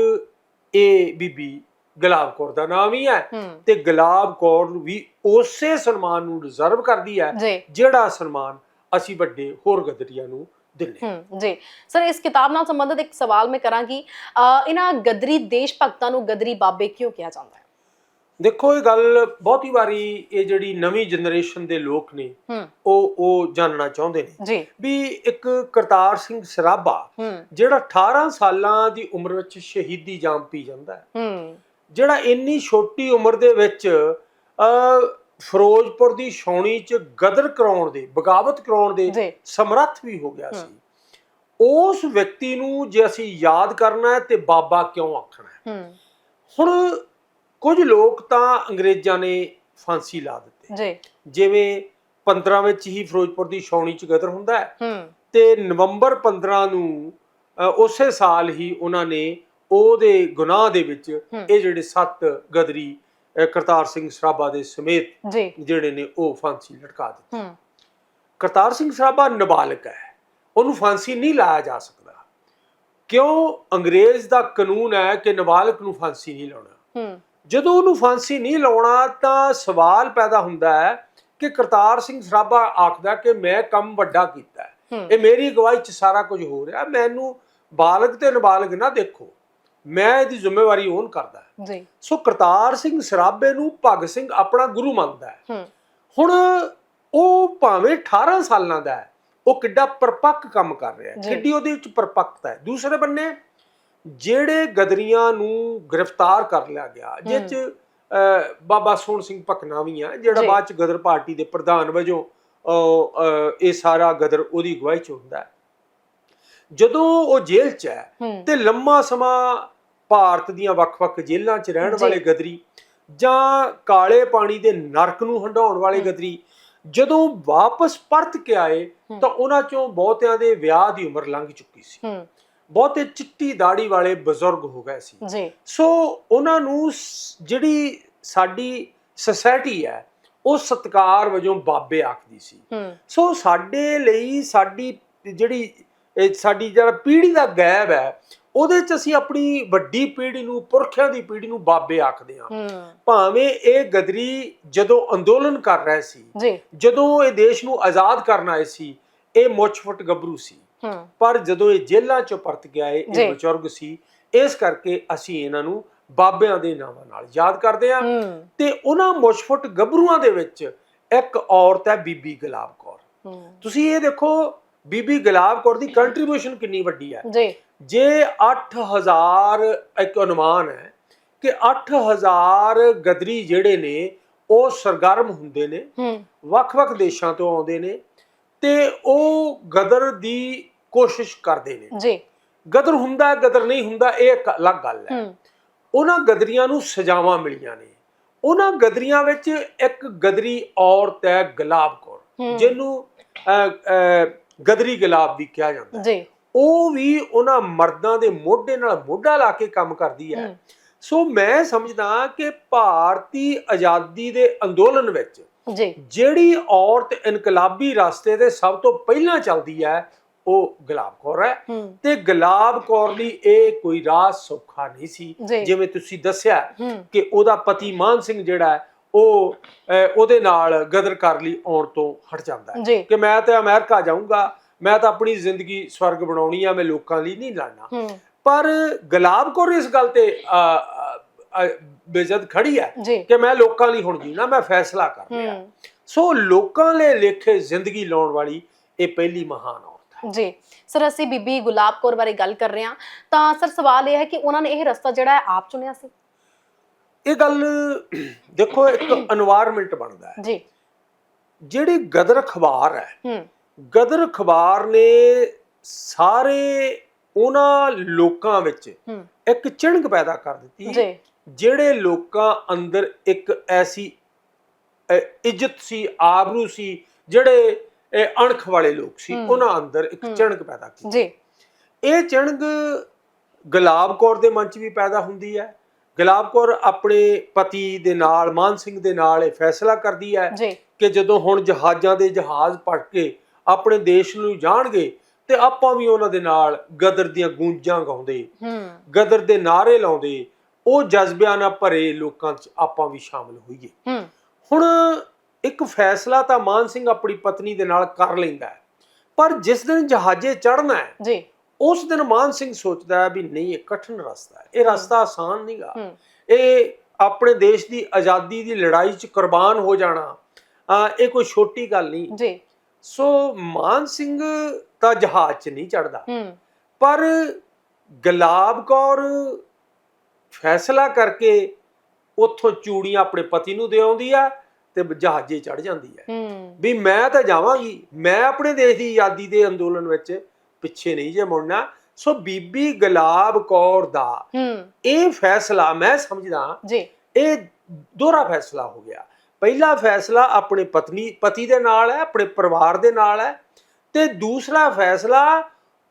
ਇਹ ਬੀਬੀ ਗੁਲਾਬ ਕੌਰ ਦਾ ਨਾਮ ਹੀ ਹੈ ਹੂੰ ਤੇ ਗੁਲਾਬ ਕੌਰ ਵੀ ਉਸੇ ਸਨਮਾਨ ਨੂੰ ਰਿਜ਼ਰਵ ਕਰਦੀ ਹੈ ਜਿਹੜਾ ਸਨਮਾਨ ਅਸੀਂ ਵੱਡੇ ਹੋਰ ਗਦਰੀਆਂ ਨੂੰ। ਹੂੰ। ਜੀ। ਸਰ ਇਸ ਕਿਤਾਬ ਨਾਲ ਸੰਬੰਧਿਤ ਇੱਕ ਸਵਾਲ ਮੈਂ ਕਰਾਂਗੀ। ਇਹਨਾਂ ਗਦਰੀ ਦੇਸ਼ ਭਗਤਾਂ ਨੂੰ ਗਦਰੀ ਬਾਬੇ ਕਿਉਂ ਕਿਹਾ ਜਾਂਦਾ ਹੈ? ਦੇਖੋ ਇਹ ਗੱਲ ਬਹੁਤੀ ਵਾਰੀ ਇਹ ਜਿਹੜੀ ਨਵੀਂ ਜਨਰੇਸ਼ਨ ਦੇ ਲੋਕ ਨੇ ਉਹ ਉਹ ਜਾਣਨਾ ਚਾਹੁੰਦੇ ਨੇ ਵੀ ਇੱਕ ਕਰਤਾਰ ਸਿੰਘ ਸਰਾਭਾ ਜਿਹੜਾ 18 ਸਾਲਾਂ ਦੀ ਉਮਰ ਵਿੱਚ ਸ਼ਹੀਦੀ ਜਾਮ ਪੀ ਜਾਂਦਾ ਹੈ। ਜਿਹੜਾ ਇੰਨੀ ਛੋਟੀ ਉਮਰ ਦੇ ਵਿੱਚ ਫਿਰੋਜ਼ਪੁਰ ਦੀ ਛਾਉਣੀ 'ਚ ਗਦਰ ਕਰਾਉਣ ਦੇ ਬਗਾਵਤ ਕਰਾਉਣ ਦੇ ਸਮਰੱਥ ਵੀ ਹੋ ਗਿਆ। ਸੀ। ਉਸ ਵਿਅਕਤੀ ਨੂੰ ਜੇ ਅਸੀਂ ਯਾਦ ਕਰਨਾ ਹੈ ਤੇ ਬਾਬਾ ਕਿਉਂ ਆਖਣਾ ਹੈ? ਹੁਣ ਕੁਝ ਲੋਕ ਤਾਂ ਅੰਗਰੇਜ਼ਾਂ ਨੇ ਫਾਂਸੀ ਲਾ ਦਿੱਤੇ। ਜਿਵੇਂ 15 ਵਿੱਚ ਹੀ ਫਿਰੋਜ਼ਪੁਰ ਦੀ ਛਾਉਣੀ 'ਚ ਗਦਰ ਹੁੰਦਾ ਹੈ ਤੇ ਨਵੰਬਰ 15 ਨੂੰ ਉਸੇ ਸਾਲ ਹੀ ਉਹਨਾਂ ਨੇ ਉਹਦੇ ਗੁਨਾਹ ਦੇ ਵਿੱਚ। ਇਹ ਜਿਹੜੇ ਸੱਤ ਗਦਰੀ ਕਰਤਾਰ ਸਿੰਘ ਸਰਾਭਾ ਦੇ ਸਮੇਤ ਜੀ। ਜਿਹੜੇ ਨੇ ਉਹ ਫਾਂਸੀ ਲਟਕਾ ਦਿੱਤੀ। ਹੂੰ। ਕਰਤਾਰ ਸਿੰਘ ਸਰਾਭਾ ਨਾਬਾਲਗ ਹੈ। ਉਹਨੂੰ ਫਾਂਸੀ ਨਹੀਂ ਲਾਇਆ ਜਾ ਸਕਦਾ। ਕਿਉਂ? ਅੰਗਰੇਜ਼ ਦਾ ਕਾਨੂੰਨ ਹੈ ਕਿ ਨਾਬਾਲਗ ਨੂੰ ਫਾਂਸੀ ਨਹੀਂ ਲਾਉਣਾ। ਹੂੰ। ਜਦੋਂ ਉਹਨੂੰ ਫਾਂਸੀ ਨਹੀਂ ਲਾਉਣਾ ਤਾਂ ਸਵਾਲ ਪੈਦਾ ਹੁੰਦਾ ਹੈ ਕਿ ਕਰਤਾਰ ਸਿੰਘ ਸਰਾਭਾ ਆਖਦਾ ਕਿ ਮੈਂ ਕੰਮ ਵੱਡਾ ਕੀਤਾ ਇਹ ਮੇਰੀ ਅਗਵਾਈ 'ਚ ਸਾਰਾ ਕੁਝ ਹੋ ਰਿਹਾ। ਮੈਨੂੰ ਬਾਲਗ ਤੇ ਨਾਬਾਲਗ ਨਾ ਦੇਖੋ। ਮੈਂ ਇਹਦੀ ਜ਼ਿੰਮੇਵਾਰੀ ਉਹਨ ਕਰਦਾ ਜੀ। ਸੋ ਕਰਤਾਰ ਸਿੰਘ ਸਰਾਭੇ ਨੂੰ ਭਗਤ ਸਿੰਘ ਆਪਣਾ ਗੁਰੂ ਮੰਨਦਾ ਹੈ। ਹੁਣ ਉਹ ਭਾਵੇਂ 18 ਸਾਲਾਂ ਦਾ ਹੈ ਉਹ ਕਿੱਡਾ ਪਰਪੱਕ ਕੰਮ ਕਰ ਰਿਹਾ ਹੈ। ਕਿੱਡੀ ਉਹਦੇ ਵਿੱਚ ਪਰਪੱਕਤਾ ਹੈ। ਦੂਸਰੇ ਬੰਨੇ ਜਿਹੜੇ ਗਦਰੀਆਂ ਨੂੰ ਗ੍ਰਿਫਤਾਰ ਕਰ ਲਿਆ ਗਿਆ ਜਿਸ ਚ ਬਾਬਾ ਸੋਹਣ ਸਿੰਘ ਭਕਨਾ ਵੀ ਆ ਜਿਹੜਾ। ਬਾਅਦ ਚ ਗਦਰ ਪਾਰਟੀ ਦੇ ਪ੍ਰਧਾਨ ਵਜੋਂ ਇਹ ਸਾਰਾ ਗਦਰ ਉਹਦੀ ਅਗਵਾਈ ਚ ਹੁੰਦਾ ਜਦੋਂ ਉਹ ਜੇਲ੍ਹ ਚ ਹੂੰ। ਤੇ ਲੰਮਾ ਸਮਾਂ ਭਾਰਤ ਦੀਆਂ ਵੱਖ-ਵੱਖ ਜੇਲ੍ਹਾਂ 'ਚ ਰਹਿਣ। ਵਾਲੇ ਗਦਰੀ ਜਾਂ ਕਾਲੇ ਪਾਣੀ ਦੇ ਨਰਕ ਨੂੰ ਹੰਡਾਉਣ ਵਾਲੇ। ਗਦਰੀ ਜਦੋਂ ਵਾਪਸ ਪਰਤ ਕੇ ਆਏ। ਤਾਂ ਉਹਨਾਂ ਚੋਂ ਬਹੁਤਿਆਂ ਦੇ ਵਿਆਹ ਦੀ ਉਮਰ ਲੰਘ ਚੁੱਕੀ ਸੀ ਬਹੁਤੇ ਚਿੱਟੀ ਦਾੜੀ ਵਾਲੇ ਬਜ਼ੁਰਗ ਹੋ ਗਏ ਸੀ ਜੀ ਸੋ ਉਹਨਾਂ ਨੂੰ ਜਿਹੜੀ ਸਾਡੀ ਸੋਸਾਇਟੀ ਹੈ ਉਹ ਸਤਕਾਰ ਵਜੋਂ ਬਾਬੇ ਆਖਦੀ ਸੀ ਸੋ ਸਾਡੇ ਲਈ ਸਾਡੀ ਜਿਹੜੀ ਸਾਡੀ ਜਿਹੜਾ ਪੀੜ੍ਹੀ ਦਾ ਗੈਬ ਹੈ ਉਹਦੇ ਚ ਅਸੀਂ ਆਪਣੀ ਵੱਡੀ ਪੀੜ੍ਹੀ ਨੂੰ ਪੁਰਖਿਆਂ ਦੀ ਪੀੜ੍ਹੀ ਨੂੰ ਬਾਬੇ ਆਖਦੇ ਹਾਂ। ਭਾਵੇਂ ਇਹ ਗਦਰੀ ਜਦੋਂ ਅੰਦੋਲਨ ਕਰ ਰਹੇ ਸੀ ਜਦੋਂ ਇਹ ਦੇਸ਼ ਨੂੰ ਆਜ਼ਾਦ ਕਰਨ ਆਏ ਸੀ ਇਹ ਮੁੱਛਫੁੱਟ ਗੱਭਰੂ ਸੀ। ਪਰ ਜਦੋਂ ਇਹ ਜੇਲ੍ਹਾਂ ਚੋਂ ਪਰਤ ਗਿਆ ਇਹ ਬਜ਼ੁਰਗ ਸੀ ਇਸ ਕਰਕੇ ਅਸੀਂ ਇਹਨਾਂ ਨੂੰ ਬਾਬਿਆਂ ਦੇ ਨਾਮਾਂ ਨਾਲ ਯਾਦ ਕਰਦੇ ਹਾਂ। ਤੇ ਉਹਨਾਂ ਮੁੱਛਫੁੱਟ ਗੱਭਰੂਆਂ ਦੇ ਵਿੱਚ ਇੱਕ ਔਰਤ ਹੈ ਬੀਬੀ ਗੁਲਾਬ ਕੌਰ। ਤੁਸੀਂ ਇਹ ਦੇਖੋ ਬੀਬੀ ਗੁਲਾਬ ਕੌਰ ਦੀ ਕੰਟਰੀਬਿਊਸ਼ਨ ਕਿੰਨੀ ਵੱਡੀ ਹੈ। ਜੀ। ਜੇ 8000 ਇੱਕ ਅਨੁਮਾਨ ਹੈ ਕਿ 8000 ਗਦਰੀ ਜਿਹੜੇ ਨੇ ਉਹ ਸਰਗਰਮ ਹੁੰਦੇ ਨੇ ਵੱਖ-ਵੱਖ ਦੇਸ਼ਾਂ ਤੋਂ ਆਉਂਦੇ ਨੇ ਤੇ ਉਹ ਗਦਰ ਦੀ ਕੋਸ਼ਿਸ਼ ਕਰਦੇ ਨੇ। ਜੀ। ਗਦਰ ਹੁੰਦਾ ਹੈ, ਗਦਰ ਨਹੀਂ ਹੁੰਦਾ ਇਹ ਇੱਕ ਅਲੱਗ ਗੱਲ ਹੈ। ਉਹਨਾਂ ਗਦਰੀਆਂ ਨੂੰ ਸਜ਼ਾਵਾਂ ਮਿਲੀਆਂ ਨੇ। ਉਹਨਾਂ ਗਦਰੀਆਂ ਵਿੱਚ ਇੱਕ ਗਦਰੀ ਔਰਤ ਹੈ ਗੁਲਾਬ ਕੌਰ ਜਿਹਨੂੰ ਗਦਰੀ ਗੁਲਾਬ ਵੀ ਕਿਹਾ ਜਾਂਦਾ। ਜੀ। ਉਹ ਵੀ ਉਹਨਾਂ ਮਰਦਾਂ ਦੇ ਮੋਢੇ ਨਾਲ ਮੋਢਾ ਲਾ ਕੇ ਕੰਮ ਕਰਦੀ ਹੈ। ਸੋ ਮੈਂ ਸਮਝਦਾ ਕਿ ਭਾਰਤੀ ਆਜ਼ਾਦੀ ਦੇ ਅੰਦੋਲਨ ਵਿੱਚ ਜੀ। ਜਿਹੜੀ ਔਰਤ ਇਨਕਲਾਬੀ ਰਸਤੇ ਤੇ ਸਭ ਤੋਂ ਪਹਿਲਾਂ ਚੱਲਦੀ ਹੈ ਉਹ ਗੁਲਾਬ ਕੌਰ ਹੈ। ਤੇ ਗੁਲਾਬ ਕੌਰ ਲਈ ਇਹ ਕੋਈ ਰਾਹ ਸੌਖਾ ਨਹੀਂ ਸੀ। ਜਿਵੇਂ ਤੁਸੀਂ ਦੱਸਿਆ ਕਿ ਉਹਦਾ ਪਤੀ ਮਾਨ ਸਿੰਘ ਜਿਹੜਾ ਉਹ ਉਹਦੇ ਨਾਲ ਗਦਰ ਕਰ ਲਈ ਆਉਣ ਤੋਂ ਹਟ ਜਾਂਦਾ ਹੈ। ਕਿ ਮੈਂ ਤਾਂ ਅਮਰੀਕਾ ਜਾਊਂਗਾ ਮੈਂ ਤਾਂ ਆਪਣੀ ਜ਼ਿੰਦਗੀ ਸਵਰਗ ਬਣਾਉਣੀ ਆ ਮੈਂ ਲੋਕਾਂ ਲਈ ਨਹੀਂ ਲੜਨਾ। ਪਰ ਗੁਲਾਬ ਕੌਰ ਇਸ ਗੱਲ ਤੇ ਬੇਜਦ ਖੜੀ ਹੈ ਕਿ ਮੈਂ ਲੋਕਾਂ ਲਈ ਹੁਣ ਜੀਣਾ ਮੈਂ ਫੈਸਲਾ ਕਰ ਲਿਆ ਸੋ ਲੋਕਾਂ ਲਈ ਲਿਖੇ ਜ਼ਿੰਦਗੀ ਲਾਉਣ ਵਾਲੀ ਇਹ ਪਹਿਲੀ ਮਹਾਨ ਔਰਤ ਹੈ। ਜੀ। ਸਰ ਅਸੀਂ ਬੀਬੀ ਗੁਲਾਬ ਕੌਰ ਬਾਰੇ ਗੱਲ ਕਰ ਰਹੇ ਹਾਂ। ਤਾਂ ਸਰ ਸਵਾਲ ਇਹ ਹੈ ਕਿ ਉਹਨਾਂ ਨੇ ਇਹ ਰਸਤਾ ਜਿਹੜਾ ਹੈ ਆਪ ਚੁਣਿਆ ਸੀ? ਇਹ ਗੱਲ ਦੇਖੋ ਇੱਕ এনवायरमेंट ਬਣਦਾ ਹੈ। ਜੀ। ਜਿਹੜੀ ਗਦਰ ਅਖਬਾਰ ਹੈ। ਗਦਰ ਅਖਬਾਰ ਨੇ ਸਾਰੇ ਉਹਨਾਂ ਲੋਕਾਂ ਵਿੱਚ ਇੱਕ ਚਿਣਗ ਪੈਦਾ ਕਰ ਦਿੱਤੀ ਜਿਹੜੇ ਲੋਕਾਂ ਅੰਦਰ ਇੱਕ ਐਸੀ ਇੱਜ਼ਤ ਸੀ ਆਬਰੂ ਸੀ ਜਿਹੜੇ ਅਣਖ ਵਾਲੇ ਲੋਕ ਸੀ। ਉਹਨਾਂ ਅੰਦਰ ਇੱਕ। ਚਿਣਗ ਪੈਦਾ ਕੀਤੀ। ਜੀ। ਇਹ ਚਿਣਗ ਗੁਲਾਬ ਕੌਰ ਦੇ ਮਨ 'ਚ ਵੀ ਪੈਦਾ ਹੁੰਦੀ ਹੈ। ਗੁਲਾਬ ਕੌਰ ਆਪਣੇ ਪਤੀ ਦੇ ਨਾਲ ਮਾਨ ਸਿੰਘ ਦੇ ਨਾਲ ਇਹ ਫੈਸਲਾ ਕਰਦੀ ਹੈ ਕਿ ਜਦੋਂ ਹੁਣ ਜਹਾਜ਼ਾਂ ਦੇ ਜਹਾਜ਼ ਪੜ ਕੇ ਆਪਣੇ ਦੇਸ਼ ਨੂੰ ਜਾਣਗੇ ਤੇ ਆਪਾਂ ਵੀ ਉਹਨਾਂ ਦੇ ਨਾਲ ਗਦਰ ਦੀਆਂ ਗੂੰਜਾਂ ਗਾਉਂਦੇ ਗਦਰ ਦੇ ਨਾਰੇ ਲਾਉਂਦੇ ਉਹ ਜਜ਼ਬਿਆਂ ਨਾਲ ਭਰੇ ਲੋਕਾਂ 'ਚ ਆਪਾਂ ਵੀ ਸ਼ਾਮਲ ਹੋਈਏ। ਹੁਣ ਇੱਕ ਫੈਸਲਾ ਤਾਂ ਮਾਨ ਸਿੰਘ ਆਪਣੀ ਪਤਨੀ ਦੇ ਨਾਲ ਕਰ ਲੈਂਦਾ ਹੈ ਪਰ ਜਿਸ ਦਿਨ ਜਹਾਜ਼ੇ ਚੜ੍ਹਨਾ ਹੈ ਜੀ। ਉਸ ਦਿਨ ਮਾਨ ਸਿੰਘ ਸੋਚਦਾ ਹੈ ਵੀ ਨਹੀਂ ਇਹ ਕਠਿਨ ਰਸਤਾ ਹੈ ਇਹ ਰਸਤਾ ਆਸਾਨ ਨਹੀਂਗਾ ਇਹ ਆਪਣੇ ਦੇਸ਼ ਦੀ ਆਜ਼ਾਦੀ ਦੀ ਲੜਾਈ 'ਚ ਕੁਰਬਾਨ ਹੋ ਜਾਣਾ ਇਹ ਕੋਈ ਛੋਟੀ ਗੱਲ ਨਹੀਂ। ਜੀ। ਸੋ ਮਾਨ ਸਿੰਘ ਤਾਂ ਜਹਾਜ਼ 'ਚ ਨਹੀਂ ਚੜਦਾ ਹੂੰ। ਪਰ ਗੁਲਾਬ ਕੌਰ ਫੈਸਲਾ ਕਰਕੇ ਉੱਥੋਂ ਚੂੜੀਆਂ ਆਪਣੇ ਪਤੀ ਨੂੰ ਦੇ ਆਉਂਦੀ ਆ ਤੇ ਜਹਾਜ਼ੇ ਚੜ ਜਾਂਦੀ ਹੈ। ਵੀ ਮੈਂ ਤਾਂ ਜਾਵਾਂਗੀ ਮੈਂ ਆਪਣੇ ਦੇਸ਼ ਦੀ ਆਜ਼ਾਦੀ ਦੇ ਅੰਦੋਲਨ ਵਿੱਚ ਪਿੱਛੇ ਨਹੀਂ ਜੇ ਮੁੜਨਾ। ਸੋ ਬੀਬੀ ਗੁਲਾਬ ਕੌਰ ਦਾ ਇਹ ਫੈਸਲਾ ਮੈਂ ਸਮਝਦਾ ਜੀ। ਇਹ ਦੋਹਰਾ ਫੈਸਲਾ ਹੋ ਗਿਆ। ਪਹਿਲਾ ਫੈਸਲਾ ਆਪਣੇ ਪਤਨੀ ਪਤੀ ਦੇ ਨਾਲ ਹੈ ਆਪਣੇ ਪਰਿਵਾਰ ਦੇ ਨਾਲ ਹੈ ਤੇ ਦੂਸਰਾ ਫੈਸਲਾ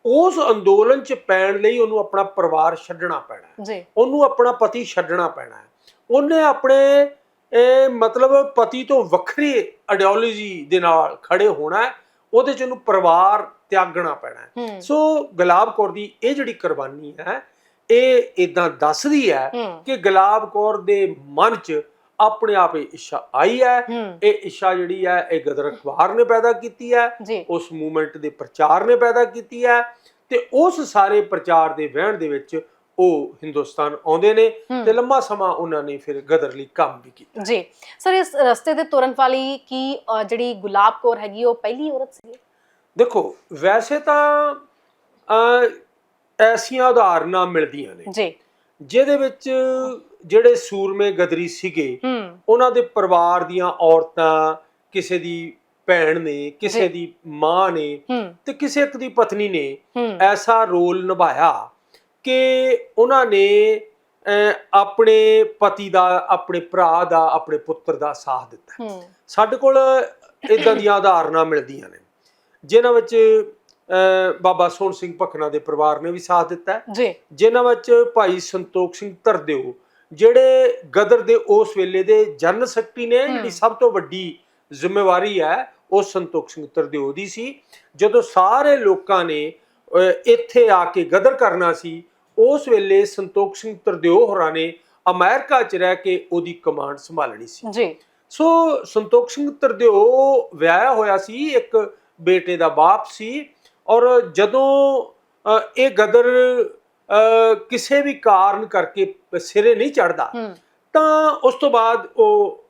ਉਸ ਅੰਦੋਲਨ 'ਚ ਪੈਣ ਲਈ ਉਹਨੂੰ ਆਪਣਾ ਪਰਿਵਾਰ ਛੱਡਣਾ ਪੈਣਾ ਹੈ। ਜੀ। ਉਹਨੂੰ ਆਪਣਾ ਪਤੀ ਛੱਡਣਾ ਪੈਣਾ ਹੈ। ਉਹਨੇ ਆਪਣੇ ਇਹ ਮਤਲਬ ਪਤੀ ਤੋਂ ਵੱਖਰੀ ਆਈਡੀਓਲੋਜੀ ਦੇ ਨਾਲ ਖੜੇ ਹੋਣਾ ਹੈ ਉਹਦੇ 'ਚ ਉਹਨੂੰ ਪਰਿਵਾਰ ਤਿਆਗਣਾ ਪੈਣਾ ਸੋ ਗੁਲਾਬ ਕੌਰ ਦੀ ਇਹ ਜਿਹੜੀ ਕੁਰਬਾਨੀ ਹੈ ਇਹ ਇਦਾਂ ਦੱਸਦੀ ਹੂੰ। ਕਿ ਗੁਲਾਬ ਕੌਰ ਦੇ ਮਨ 'ਚ ਆਪਣੇ ਆਪ ਇਹ ਇੱਛਾ ਆਈ ਹੈ ਹੂੰ। ਇਹ ਇੱਛਾ ਜਿਹੜੀ ਹੈ ਇਹ ਗਦਰ ਅਖਬਾਰ ਨੇ ਪੈਦਾ ਕੀਤੀ ਹੈ ਉਸ ਮੂਵਮੈਂਟ ਦੇ ਪ੍ਰਚਾਰ ਨੇ ਪੈਦਾ ਕੀਤੀ ਹੈ ਤੇ ਉਸ ਸਾਰੇ ਪ੍ਰਚਾਰ ਦੇ ਵਹਿਣ ਦੇ ਵਿੱਚ ਉਹ ਹਿੰਦੁਸਤਾਨ ਆਉਂਦੇ ਨੇ ਹੂੰ। ਤੇ ਲੰਮਾ ਸਮਾਂ ਉਹਨਾਂ ਨੇ ਫਿਰ ਗਦਰ ਲਈ ਕੰਮ ਵੀ ਕੀਤਾ। ਜੀ। ਸਰ ਇਸ ਰਸਤੇ ਤੇ ਤੁਰਨ ਵਾਲੀ ਕੀ ਜਿਹੜੀ ਗੁਲਾਬ ਕੌਰ ਹੈਗੀ ਉਹ ਪਹਿਲੀ ਔਰਤ ਸੀ? ਦੇਖੋ ਵੈਸੇ ਤਾਂ ਐਸੀਆਂ ਉਦਾਹਰਨਾਂ ਮਿਲਦੀਆਂ ਨੇ। ਜੀ। ਜਿਹਦੇ ਵਿੱਚ ਜਿਹੜੇ ਸੂਰਮੇ ਗਦਰੀ ਸੀਗੇ ਉਹਨਾਂ ਦੇ ਪਰਿਵਾਰ ਦੀਆਂ ਔਰਤਾਂ ਕਿਸੇ ਦੀ ਭੈਣ ਨੇ ਕਿਸੇ। ਦੀ ਮਾਂ ਨੇ ਤੇ ਕਿਸੇ ਇੱਕ ਦੀ ਪਤਨੀ ਨੇ ਐਸਾ ਰੋਲ ਨਿਭਾਇਆ ਕਿ ਉਹਨਾਂ ਨੇ ਆਪਣੇ ਪਤੀ ਦਾ ਆਪਣੇ ਭਰਾ ਦਾ ਆਪਣੇ ਪੁੱਤਰ ਦਾ ਸਾਥ ਦਿੱਤਾ। ਸਾਡੇ ਕੋਲ ਇਦਾਂ ਦੀਆਂ ਉਦਾਹਰਨਾਂ ਮਿਲਦੀਆਂ ਨੇ। ਜਿਨ੍ਹਾਂ ਵਿੱਚ ਬਾਬਾ ਸੋਹਣ ਸਿੰਘ ਭਖਨਾ ਦੇ ਪਰਿਵਾਰ ਨੇ ਵੀ ਸਾਥ ਦਿੱਤਾ। ਜੀ। ਜਿਨ੍ਹਾਂ ਵਿੱਚ ਭਾਈ ਸੰਤੋਖ ਸਿੰਘ ਧਰਦਿਓ ਜਿਹੜੇ ਗਦਰ ਦੇ ਉਸ ਵੇਲੇ ਦੇ ਜਨਰਲ ਸੈਕਟਰੀ ਨੇ। ਜਿਹੜੀ ਸਭ ਤੋਂ ਵੱਡੀ ਜ਼ਿੰਮੇਵਾਰੀ ਹੈ ਉਹ ਸੰਤੋਖ ਸਿੰਘ ਧਰਦਿਓ ਦੀ ਸੀ। ਜਦੋਂ ਸਾਰੇ ਲੋਕਾਂ ਨੇ ਇੱਥੇ ਆ ਕੇ ਗਦਰ ਕਰਨਾ ਸੀ ਉਸ ਵੇਲੇ ਸੰਤੋਖ ਸਿੰਘ ਧਰਦਿਓ ਹੋਰਾਂ ਨੇ ਅਮਰੀਕਾ 'ਚ ਰਹਿ ਕੇ ਉਹਦੀ ਕਮਾਂਡ ਸੰਭਾਲਣੀ ਸੀ। ਜੀ। ਸੋ ਸੰਤੋਖ ਸਿੰਘ ਧਰਦਿਓ ਵਿਆਹਿਆ ਹੋਇਆ ਸੀ ਇੱਕ ਬੇਟੇ ਦਾ ਬਾਪ ਸੀ ਔਰ ਜਦੋਂ ਇਹ ਗਦਰ ਕਿਸੇ ਵੀ ਕਾਰਨ ਕਰਕੇ ਸਿਰੇ ਨਹੀਂ ਚੜਦਾ ਤਾਂ ਉਸ ਤੋਂ ਬਾਅਦ ਉਹ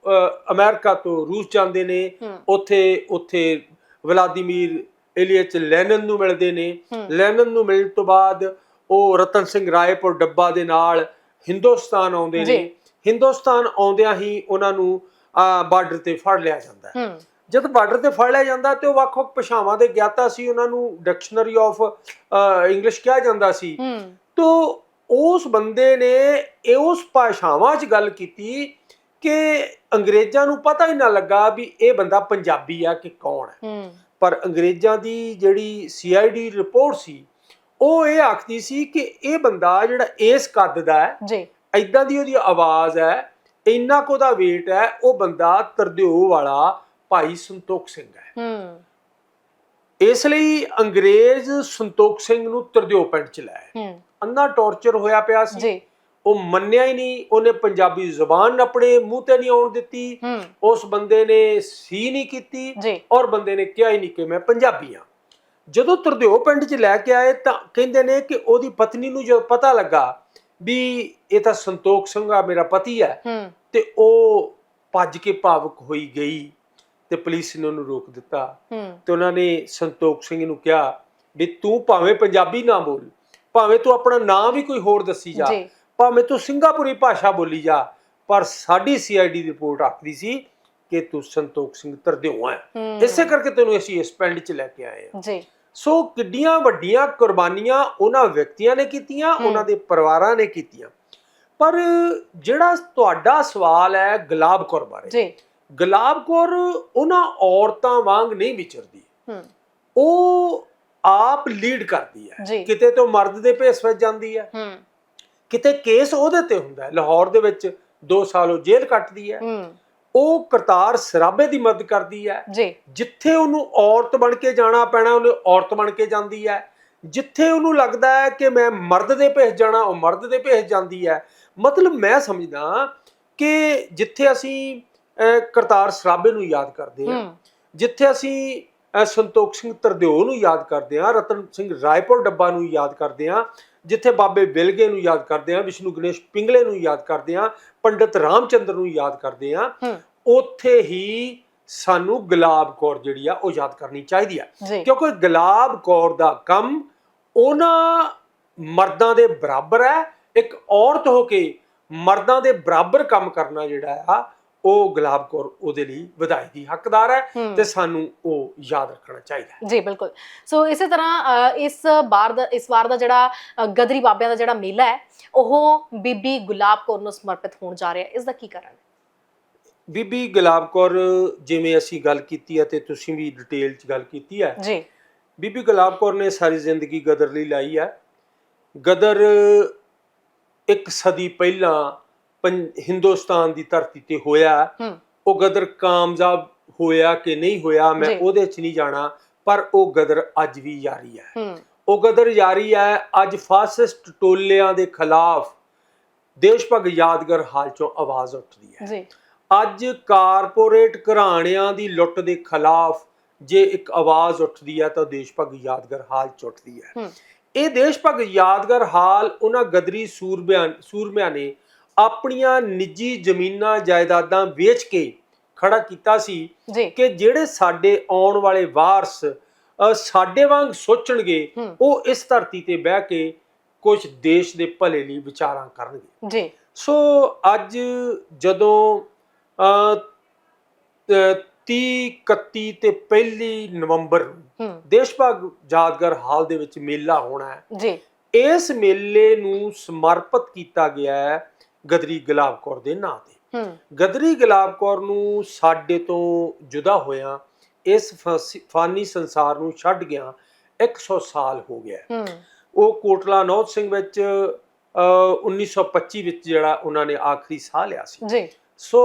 ਅਮਰੀਕਾ ਤੋਂ ਰੂਸ ਜਾਂਦੇ ਨੇ ਉੱਥੇ ਉੱਥੇ ਵਲਾਦੀਮੀਰ ਇਲੀਅਚ ਲੈਨਨ ਨੂੰ ਮਿਲਦੇ ਨੇ। ਲੈਨਨ ਨੂੰ ਮਿਲਣ ਤੋਂ ਬਾਅਦ ਉਹ ਰਤਨ ਸਿੰਘ ਰਾਏਪੁਰ ਡੱਬਾ ਦੇ ਨਾਲ ਹਿੰਦੁਸਤਾਨ ਆਉਂਦੇ। ਨੇ। ਹਿੰਦੁਸਤਾਨ ਆਉਂਦਿਆਂ ਹੀ ਉਹਨਾਂ ਨੂੰ ਬਾਰਡਰ ਤੇ ਫੜ ਲਿਆ ਜਾਂਦਾ ਹੈ। ਜਦ ਬਾਰਡਰ ਤੇ ਫੜ ਲਿਆ ਜਾਂਦਾ ਤੇ ਉਹ ਵੱਖ-ਵੱਖ ਭਾਸ਼ਾਵਾਂ ਦੇ ਗਿਆਤਾ ਸੀ। ਉਹਨਾਂ ਨੂੰ ਡਿਕਸ਼ਨਰੀ ਆਫ ਇੰਗਲਿਸ਼ ਕਿਹਾ ਜਾਂਦਾ ਸੀ। ਤੋ ਉਸ ਬੰਦੇ ਨੇ ਇਹ ਉਸ ਭਾਸ਼ਾਵਾਂ 'ਚ ਗੱਲ ਕੀਤੀ ਕਿ ਅੰਗਰੇਜ਼ਾਂ ਨੂੰ ਪਤਾ ਹੀ ਨਾ ਲੱਗਾ ਵੀ ਇਹ ਬੰਦਾ ਪੰਜਾਬੀ ਆ ਕਿ ਕੌਣ ਹੈ। ਪਰ ਅੰਗਰੇਜ਼ਾਂ ਦੀ ਜਿਹੜੀ ਸੀਆਈਡੀ ਰਿਪੋਰਟ ਸੀ ਉਹ ਇਹ ਆਖਦੀ ਸੀ ਕਿ ਇਹ ਬੰਦਾ ਜਿਹੜਾ ਇਸ ਕੱਦ ਦਾ ਹੈ ਜੀ। ਐਦਾਂ ਦੀ ਉਹਦੀ ਆਵਾਜ਼ ਹੈ ਇੰਨਾ ਕੁ ਉਹਦਾ weight ਹੈ ਉਹ ਬੰਦਾ ਤਰਦਿਓ ਵਾਲਾ ਭਾਈ ਸੰਤੋਖ ਸਿੰਘ ਹੈ। ਹੂੰ। ਇਸ ਲਈ ਅੰਗਰੇਜ਼ ਸੰਤੋਖ ਸਿੰਘ ਨੂੰ ਤਰਦਿਓ ਪਿੰਡ ਚ ਲਾਇਆ ਹੂੰ। ਅੰਨਾ ਟੌਰਚਰ ਹੋਇਆ ਪਿਆ ਸੀ। ਜੀ। ਉਹ ਮੰਨਿਆ ਹੀ ਨਹੀਂ। ਉਹਨੇ ਪੰਜਾਬੀ ਜ਼ੁਬਾਨ ਆਪਣੇ ਮੂੰਹ ਤੇ ਨਹੀਂ ਆਉਣ ਦਿੱਤੀ। ਉਸ ਬੰਦੇ ਨੇ ਸੀ ਨਹੀਂ ਕੀਤੀ ਔਰ ਬੰਦੇ ਨੇ ਕਿਹਾ ਹੀ ਨਹੀਂ ਕਿ ਮੈਂ ਪੰਜਾਬੀ ਹਾਂ। ਜਦੋਂ ਤਰਦਿਓ ਪਿੰਡ 'ਚ ਲੈ ਕੇ ਆਏ ਤਾਂ ਕਹਿੰਦੇ ਨੇ ਕਿ ਉਹਦੀ ਪਤਨੀ ਨੂੰ ਜਦੋਂ ਪਤਾ ਲੱਗਾ ਵੀ ਇਹ ਤਾਂ ਸੰਤੋਖ ਸਿੰਘ ਆ ਮੇਰਾ ਪਤੀ ਹੂੰ। ਤੇ ਉਹ ਭੱਜ ਕੇ ਭਾਵੁਕ ਹੋਈ ਗਈ। ਤੇ ਪੁਲਿਸ ਨੇ ਉਹਨੂੰ ਰੋਕ ਦਿੱਤਾ। ਤੇ ਉਹਨਾਂ ਨੇ ਸੰਤੋਖ ਸਿੰਘ ਨੂੰ ਕਿਹਾ ਵੀ ਤੂੰ ਭਾਵੇਂ ਪੰਜਾਬੀ ਨਾ ਬੋਲ ਭਾਵੇਂ ਤੂੰ ਆਪਣਾ ਨਾਮ ਵੀ ਕੋਈ ਹੋਰ ਦੱਸੀ ਜਾ ਭਾਵੇਂ ਤੂੰ ਸਿੰਗਾਪੁਰੀ ਭਾਸ਼ਾ ਬੋਲੀ ਜਾ ਪਰ ਸਾਡੀ ਸੀਆਈਡੀ ਰਿਪੋਰਟ ਆਖਦੀ ਸੀ ਕਿ ਤੂੰ ਸੰਤੋਖ ਸਿੰਘ ਤਰਦਿਓ ਹੈ। ਇਸੇ ਕਰਕੇ ਤੈਨੂੰ ਅਸੀਂ ਇਸ ਪਿੰਡ 'ਚ ਲੈ ਕੇ ਆਏ ਹਾਂ ਜੀ। ਸੋ ਕਿੱਡੀਆਂ ਵੱਡੀਆਂ ਕੁਰਬਾਨੀਆਂ ਉਹਨਾਂ ਵਿਅਕਤੀਆਂ ਨੇ ਕੀਤੀਆਂ। ਉਹਨਾਂ ਦੇ ਪਰਿਵਾਰਾਂ ਨੇ ਕੀਤੀਆਂ। ਪਰ ਜਿਹੜਾ ਤੁਹਾਡਾ ਸਵਾਲ ਹੈ ਗੁਲਾਬ ਕੌਰ ਬਾਰੇ ਜੀ। ਗੁਲਾਬ ਕੌਰ ਉਹਨਾਂ ਔਰਤਾਂ ਵਾਂਗ ਨਹੀਂ ਵਿਚਰਦੀ। ਹੂੰ। ਉਹ ਆਪ ਲੀਡ ਕਰਦੀ ਹੈ। ਕਿਤੇ ਤੋਂ ਮਰਦ ਦੇ ਭੇਸ ਵਿੱਚ ਜਾਂਦੀ ਹੈ। ਹੂੰ। ਕਿਤੇ ਕੇਸ ਉਹਦੇ ਤੇ ਹੁੰਦਾ ਹੈ। ਲਾਹੌਰ ਦੇ ਵਿੱਚ 2 ਸਾਲ ਉਹ ਜੇਲ੍ਹ ਕੱਟਦੀ ਹੈ। ਹੂੰ। ਉਹ ਕਰਤਾਰ ਸਰਾਬੇ ਦੀ ਮਦਦ ਕਰਦੀ ਹੈ। ਜਿੱਥੇ ਉਹਨੂੰ ਔਰਤ ਬਣ ਕੇ ਜਾਣਾ ਪੈਣਾ ਉਹਨੇ ਔਰਤ ਬਣ ਕੇ ਜਾਂਦੀ ਹੈ। ਜਿੱਥੇ ਉਹਨੂੰ ਲੱਗਦਾ ਹੈ ਕਿ ਮੈਂ ਮਰਦ ਦੇ ਭੇਸ ਜਾਣਾ ਉਹ ਮਰਦ ਦੇ ਭੇਸ ਜਾਂਦੀ ਹੈ। ਮਤਲਬ ਮੈਂ ਸਮਝਦਾ ਕਿ ਜਿੱਥੇ ਅਸੀਂ ਕਰਤਾਰ ਸਰਾਬੇ ਨੂੰ ਯਾਦ ਕਰਦੇ ਹਾਂ ਹੂੰ। ਜਿੱਥੇ ਅਸੀਂ ਸੰਤੋਖ ਸਿੰਘ ਤਰਦਿਓ ਨੂੰ ਯਾਦ ਕਰਦੇ ਹਾਂ ਰਤਨ ਸਿੰਘ ਰਾਏਪੁਰ ਡੱਬਾ ਨੂੰ ਯਾਦ ਕਰਦੇ ਹਾਂ ਜਿੱਥੇ ਬਾਬੇ ਬਿਲਗੇ ਨੂੰ ਯਾਦ ਕਰਦੇ ਹਾਂ ਵਿਸ਼ਨੂੰ ਗਣੇਸ਼ ਪਿੰਗਲੇ ਨੂੰ ਯਾਦ ਕਰਦੇ ਹਾਂ ਪੰਡਿਤ ਰਾਮਚੰਦਰ ਨੂੰ ਯਾਦ ਕਰਦੇ ਹਾਂ ਹੂੰ। ਉੱਥੇ ਹੀ ਸਾਨੂੰ ਗੁਲਾਬ ਕੌਰ ਜਿਹੜੀ ਆ ਉਹ ਯਾਦ ਕਰਨੀ ਚਾਹੀਦੀ ਆ। ਕਿਉਂਕਿ ਗੁਲਾਬ ਕੌਰ ਦਾ ਕੰਮ ਉਹਨਾਂ ਮਰਦਾਂ ਦੇ ਬਰਾਬਰ ਹੈ। ਇੱਕ ਔਰਤ ਹੋ ਕੇ ਮਰਦਾਂ ਦੇ ਬਰਾਬਰ ਕੰਮ ਕਰਨਾ ਜਿਹੜਾ ਆ ਉਹ ਗੁਲਾਬ ਕੌਰ ਉਹਦੇ ਲਈ ਵਧਾਈ ਦੀ ਹੱਕਦਾਰ ਹੈ। ਤੇ ਸਾਨੂੰ ਉਹ ਯਾਦ ਰੱਖਣਾ ਚਾਹੀਦਾ ਹੈ। ਜੀ ਬਿਲਕੁਲ। ਸੋ ਇਸੇ ਤਰ੍ਹਾਂ ਇਸ ਬਾਰ ਦਾ ਇਸ ਵਾਰ ਦਾ ਜਿਹੜਾ ਗਦਰੀ ਬਾਬਿਆਂ ਦਾ ਜਿਹੜਾ ਮੇਲਾ ਹੈ ਉਹ ਬੀਬੀ ਗੁਲਾਬ ਕੌਰ ਨੂੰ ਸਮਰਪਿਤ ਹੋਣ ਜਾ ਰਿਹਾ ਹੈ। ਇਸ ਦਾ ਕੀ ਕਾਰਨ ਹੈ? ਬੀਬੀ ਗੁਲਾਬ ਕੌਰ ਜਿਵੇਂ ਅਸੀਂ ਗੱਲ ਕੀਤੀ ਹੈ ਤੇ ਤੁਸੀਂ ਵੀ ਡਿਟੇਲ 'ਚ ਗੱਲ ਕੀਤੀ ਹੈ ਜੀ। ਬੀਬੀ ਗੁਲਾਬ ਕੌਰ ਨੇ ਸਾਰੀ ਜ਼ਿੰਦਗੀ ਗਦਰ ਲਈ ਲਾਈ ਹੈ। ਗਦਰ ਇੱਕ ਸਦੀ ਪਹਿਲਾਂ ਹਿੰਦੁਸਤਾਨ ਦੀ ਧਰਤੀ ਤੇ ਹੋਇਆ। ਉਹ ਗਦਰ ਕਾਮਯਾਬ ਹੋਇਆ ਕਿ ਨਹੀਂ ਹੋਇਆ ਮੈਂ। ਉਹਦੇ 'ਚ ਨਹੀਂ ਜਾਣਾ ਪਰ ਉਹ ਗਦਰ ਅੱਜ ਵੀ ਜਾਰੀ ਹੈ। ਉਹ ਗਦਰ ਜਾਰੀ ਹੈ ਅੱਜ ਫਾਸਿਸਟ ਟੋਲਿਆਂ ਦੇ ਖਿਲਾਫ ਦੇਸ਼ ਭਗ ਯਾਦਗਰ ਹਾਲ ਚੋਂ ਆਵਾਜ਼ ਉੱਠਦੀ ਹੈ। ਜੀ। ਅੱਜ ਕਾਰਪੋਰੇਟ ਘਰਾਣਿਆਂ ਦੀ ਲੁੱਟ ਦੇ ਖਿਲਾਫ ਜੇ ਇੱਕ ਆਵਾਜ਼ ਉੱਠਦੀ ਹੈ ਤਾਂ ਦੇਸ਼ ਭਗ ਯਾਦਗਰ ਹਾਲ ਚ ਉੱਠਦੀ ਹੈ। ਇਹ ਦੇਸ਼ ਭਗ ਯਾਦਗਰ ਹਾਲ ਉਹਨਾਂ ਗਦਰੀ ਸੂਰਬਿਆਂ ਸੂਰਮਿਆਂ ਨੇ ਆਪਣੀਆਂ ਨਿੱਜੀ ਜ਼ਮੀਨਾਂ ਜਾਇਦਾਦਾਂ ਵੇਚ ਕੇ ਖੜਾ ਕੀਤਾ ਸੀ ਕਿ ਜਿਹੜੇ ਸਾਡੇ ਆਉਣ ਵਾਲੇ ਵਾਰਸ ਸਾਡੇ ਵਾਂਗ ਸੋਚਣਗੇ ਉਹ ਇਸ ਧਰਤੀ ਤੇ ਬਹਿ ਕੇ ਕੁਝ ਦੇਸ਼ ਦੇ ਭਲੇ ਲਈ ਵਿਚਾਰਾਂ ਕਰਨਗੇ। ਜੀ। ਸੋ ਅੱਜ ਜਦੋਂ ਅ, ਅ, 30 31 ਤੇ 1 ਨਵੰਬਰ ਨੂੰ ਦੇਸ਼ ਭਗ ਯਾਦਗਾਰ ਹਾਲ ਦੇ ਵਿੱਚ ਮੇਲਾ ਹੋਣਾ ਹੈ। ਜੀ। ਇਸ ਮੇਲੇ ਨੂੰ ਸਮਰਪਿਤ ਕੀਤਾ ਗਿਆ ਹੈ ਗਦਰੀ ਗੁਲਾਬ ਕੌਰ ਦੇ ਨਾਂ ਤੇ। ਗਦਰੀ ਗੁਲਾਬ ਕੌਰ ਨੂੰ ਸਾਡੇ ਤੋਂ ਜੁਦਾ ਹੋਇਆ ਇਸ ਫਾਨੀ ਸੰਸਾਰ ਨੂੰ ਛੱਡ ਗਿਆ 100 ਸਾਲ ਹੋ ਗਿਆ। ਉਹ ਕੋਟਲਾ ਨੌਤ ਸਿੰਘ ਵਿੱਚ ਅ, 1925 ਵਿੱਚ ਜਿਹੜਾ ਉਹਨਾਂ ਨੇ ਆਖਰੀ ਸਾਹ ਲਿਆ ਸੀ। ਜੀ। ਸੋ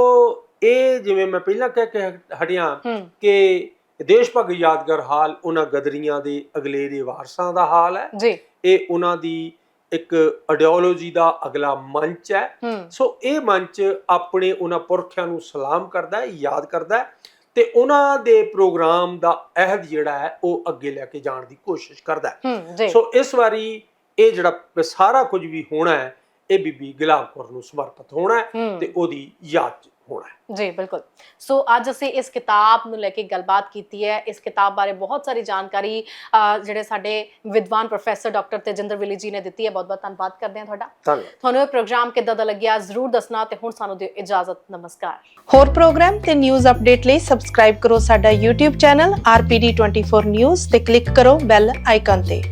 ਇਹ ਜਿਵੇਂ ਮੈਂ ਪਹਿਲਾਂ ਕਹਿ ਕੇ ਹਟਿਆ ਕਿ ਦੇਸ਼ ਭਗ ਯਾਦਗਾਰ ਹਾਲ ਉਹਨਾਂ ਗਦਰੀਆਂ ਦੇ ਅਗਲੇ ਦੇ ਵਾਰਸਾਂ ਦਾ ਹਾਲ ਹੈ। ਜੀ। ਇਹ ਉਹਨਾਂ ਦੀ ਇੱਕ ਆਈਡੀਓਲੋਜੀ ਦਾ ਅਗਲਾ ਮੰਚ ਹੈ। ਸੋ ਇਹ ਮੰਚ ਆਪਣੇ ਉਹਨਾਂ ਪੁਰਖਿਆਂ ਨੂੰ ਸਲਾਮ ਕਰਦਾ ਹੈ ਯਾਦ ਕਰਦਾ ਹੈ ਤੇ ਉਹਨਾਂ ਦੇ ਪ੍ਰੋਗਰਾਮ ਦਾ ਅਹਿਦ ਜਿਹੜਾ ਹੈ ਉਹ ਅੱਗੇ ਲੈ ਕੇ ਜਾਣ ਦੀ ਕੋਸ਼ਿਸ਼ ਕਰਦਾ ਹੈ। ਸੋ ਇਸ ਵਾਰੀ ਇਹ ਜਿਹੜਾ ਸਾਰਾ ਕੁਝ ਵੀ ਹੋਣਾ ਹੈ ਇਹ ਬੀਬੀ ਗੁਲਾਬ ਕੌਰ ਨੂੰ ਸਮਰਪਿਤ ਹੋਣਾ ਹੈ ਹੂੰ। ਤੇ ਉਹਦੀ ਯਾਦ 'ਚ ਹੋਣਾ ਹੈ। ਜੀ ਬਿਲਕੁਲ। ਸੋ ਅੱਜ ਅਸੀਂ ਇਸ ਕਿਤਾਬ ਨੂੰ ਲੈ ਕੇ ਗੱਲਬਾਤ ਕੀਤੀ ਹੈ। ਇਸ ਕਿਤਾਬ ਬਾਰੇ ਬਹੁਤ ਸਾਰੀ ਜਾਣਕਾਰੀ ਜਿਹੜੇ ਸਾਡੇ ਵਿਦਵਾਨ ਪ੍ਰੋਫੈਸਰ ਡਾਕਟਰ ਤੇਜਿੰਦਰ ਵਿਲੀ ਜੀ ਨੇ ਦਿੱਤੀ ਹੈ। ਬਹੁਤ ਬਹੁਤ ਧੰਨਵਾਦ ਕਰਦੇ ਹਾਂ ਤੁਹਾਡਾ। ਤੁਹਾਨੂੰ ਇਹ ਪ੍ਰੋਗਰਾਮ ਕਿੱਦਾਂ ਦਾ ਲੱਗਿਆ ਜ਼ਰੂਰ ਦੱਸਣਾ ਤੇ ਹੁਣ ਸਾਨੂੰ ਦਿਓ ਇਜਾਜ਼ਤ। ਨਮਸਕਾਰ। ਹੋਰ ਪ੍ਰੋਗਰਾਮ ਤੇ ਨਿਊਜ਼ ਅਪਡੇਟ ਲਈ ਸਬਸਕ੍ਰਾਈਬ ਕਰੋ ਸਾਡਾ YouTube ਚੈਨਲ RPD24 News ਤੇ ਕਲਿੱਕ ਕਰੋ ਬੈਲ ਆਈਕਨ ਤੇ।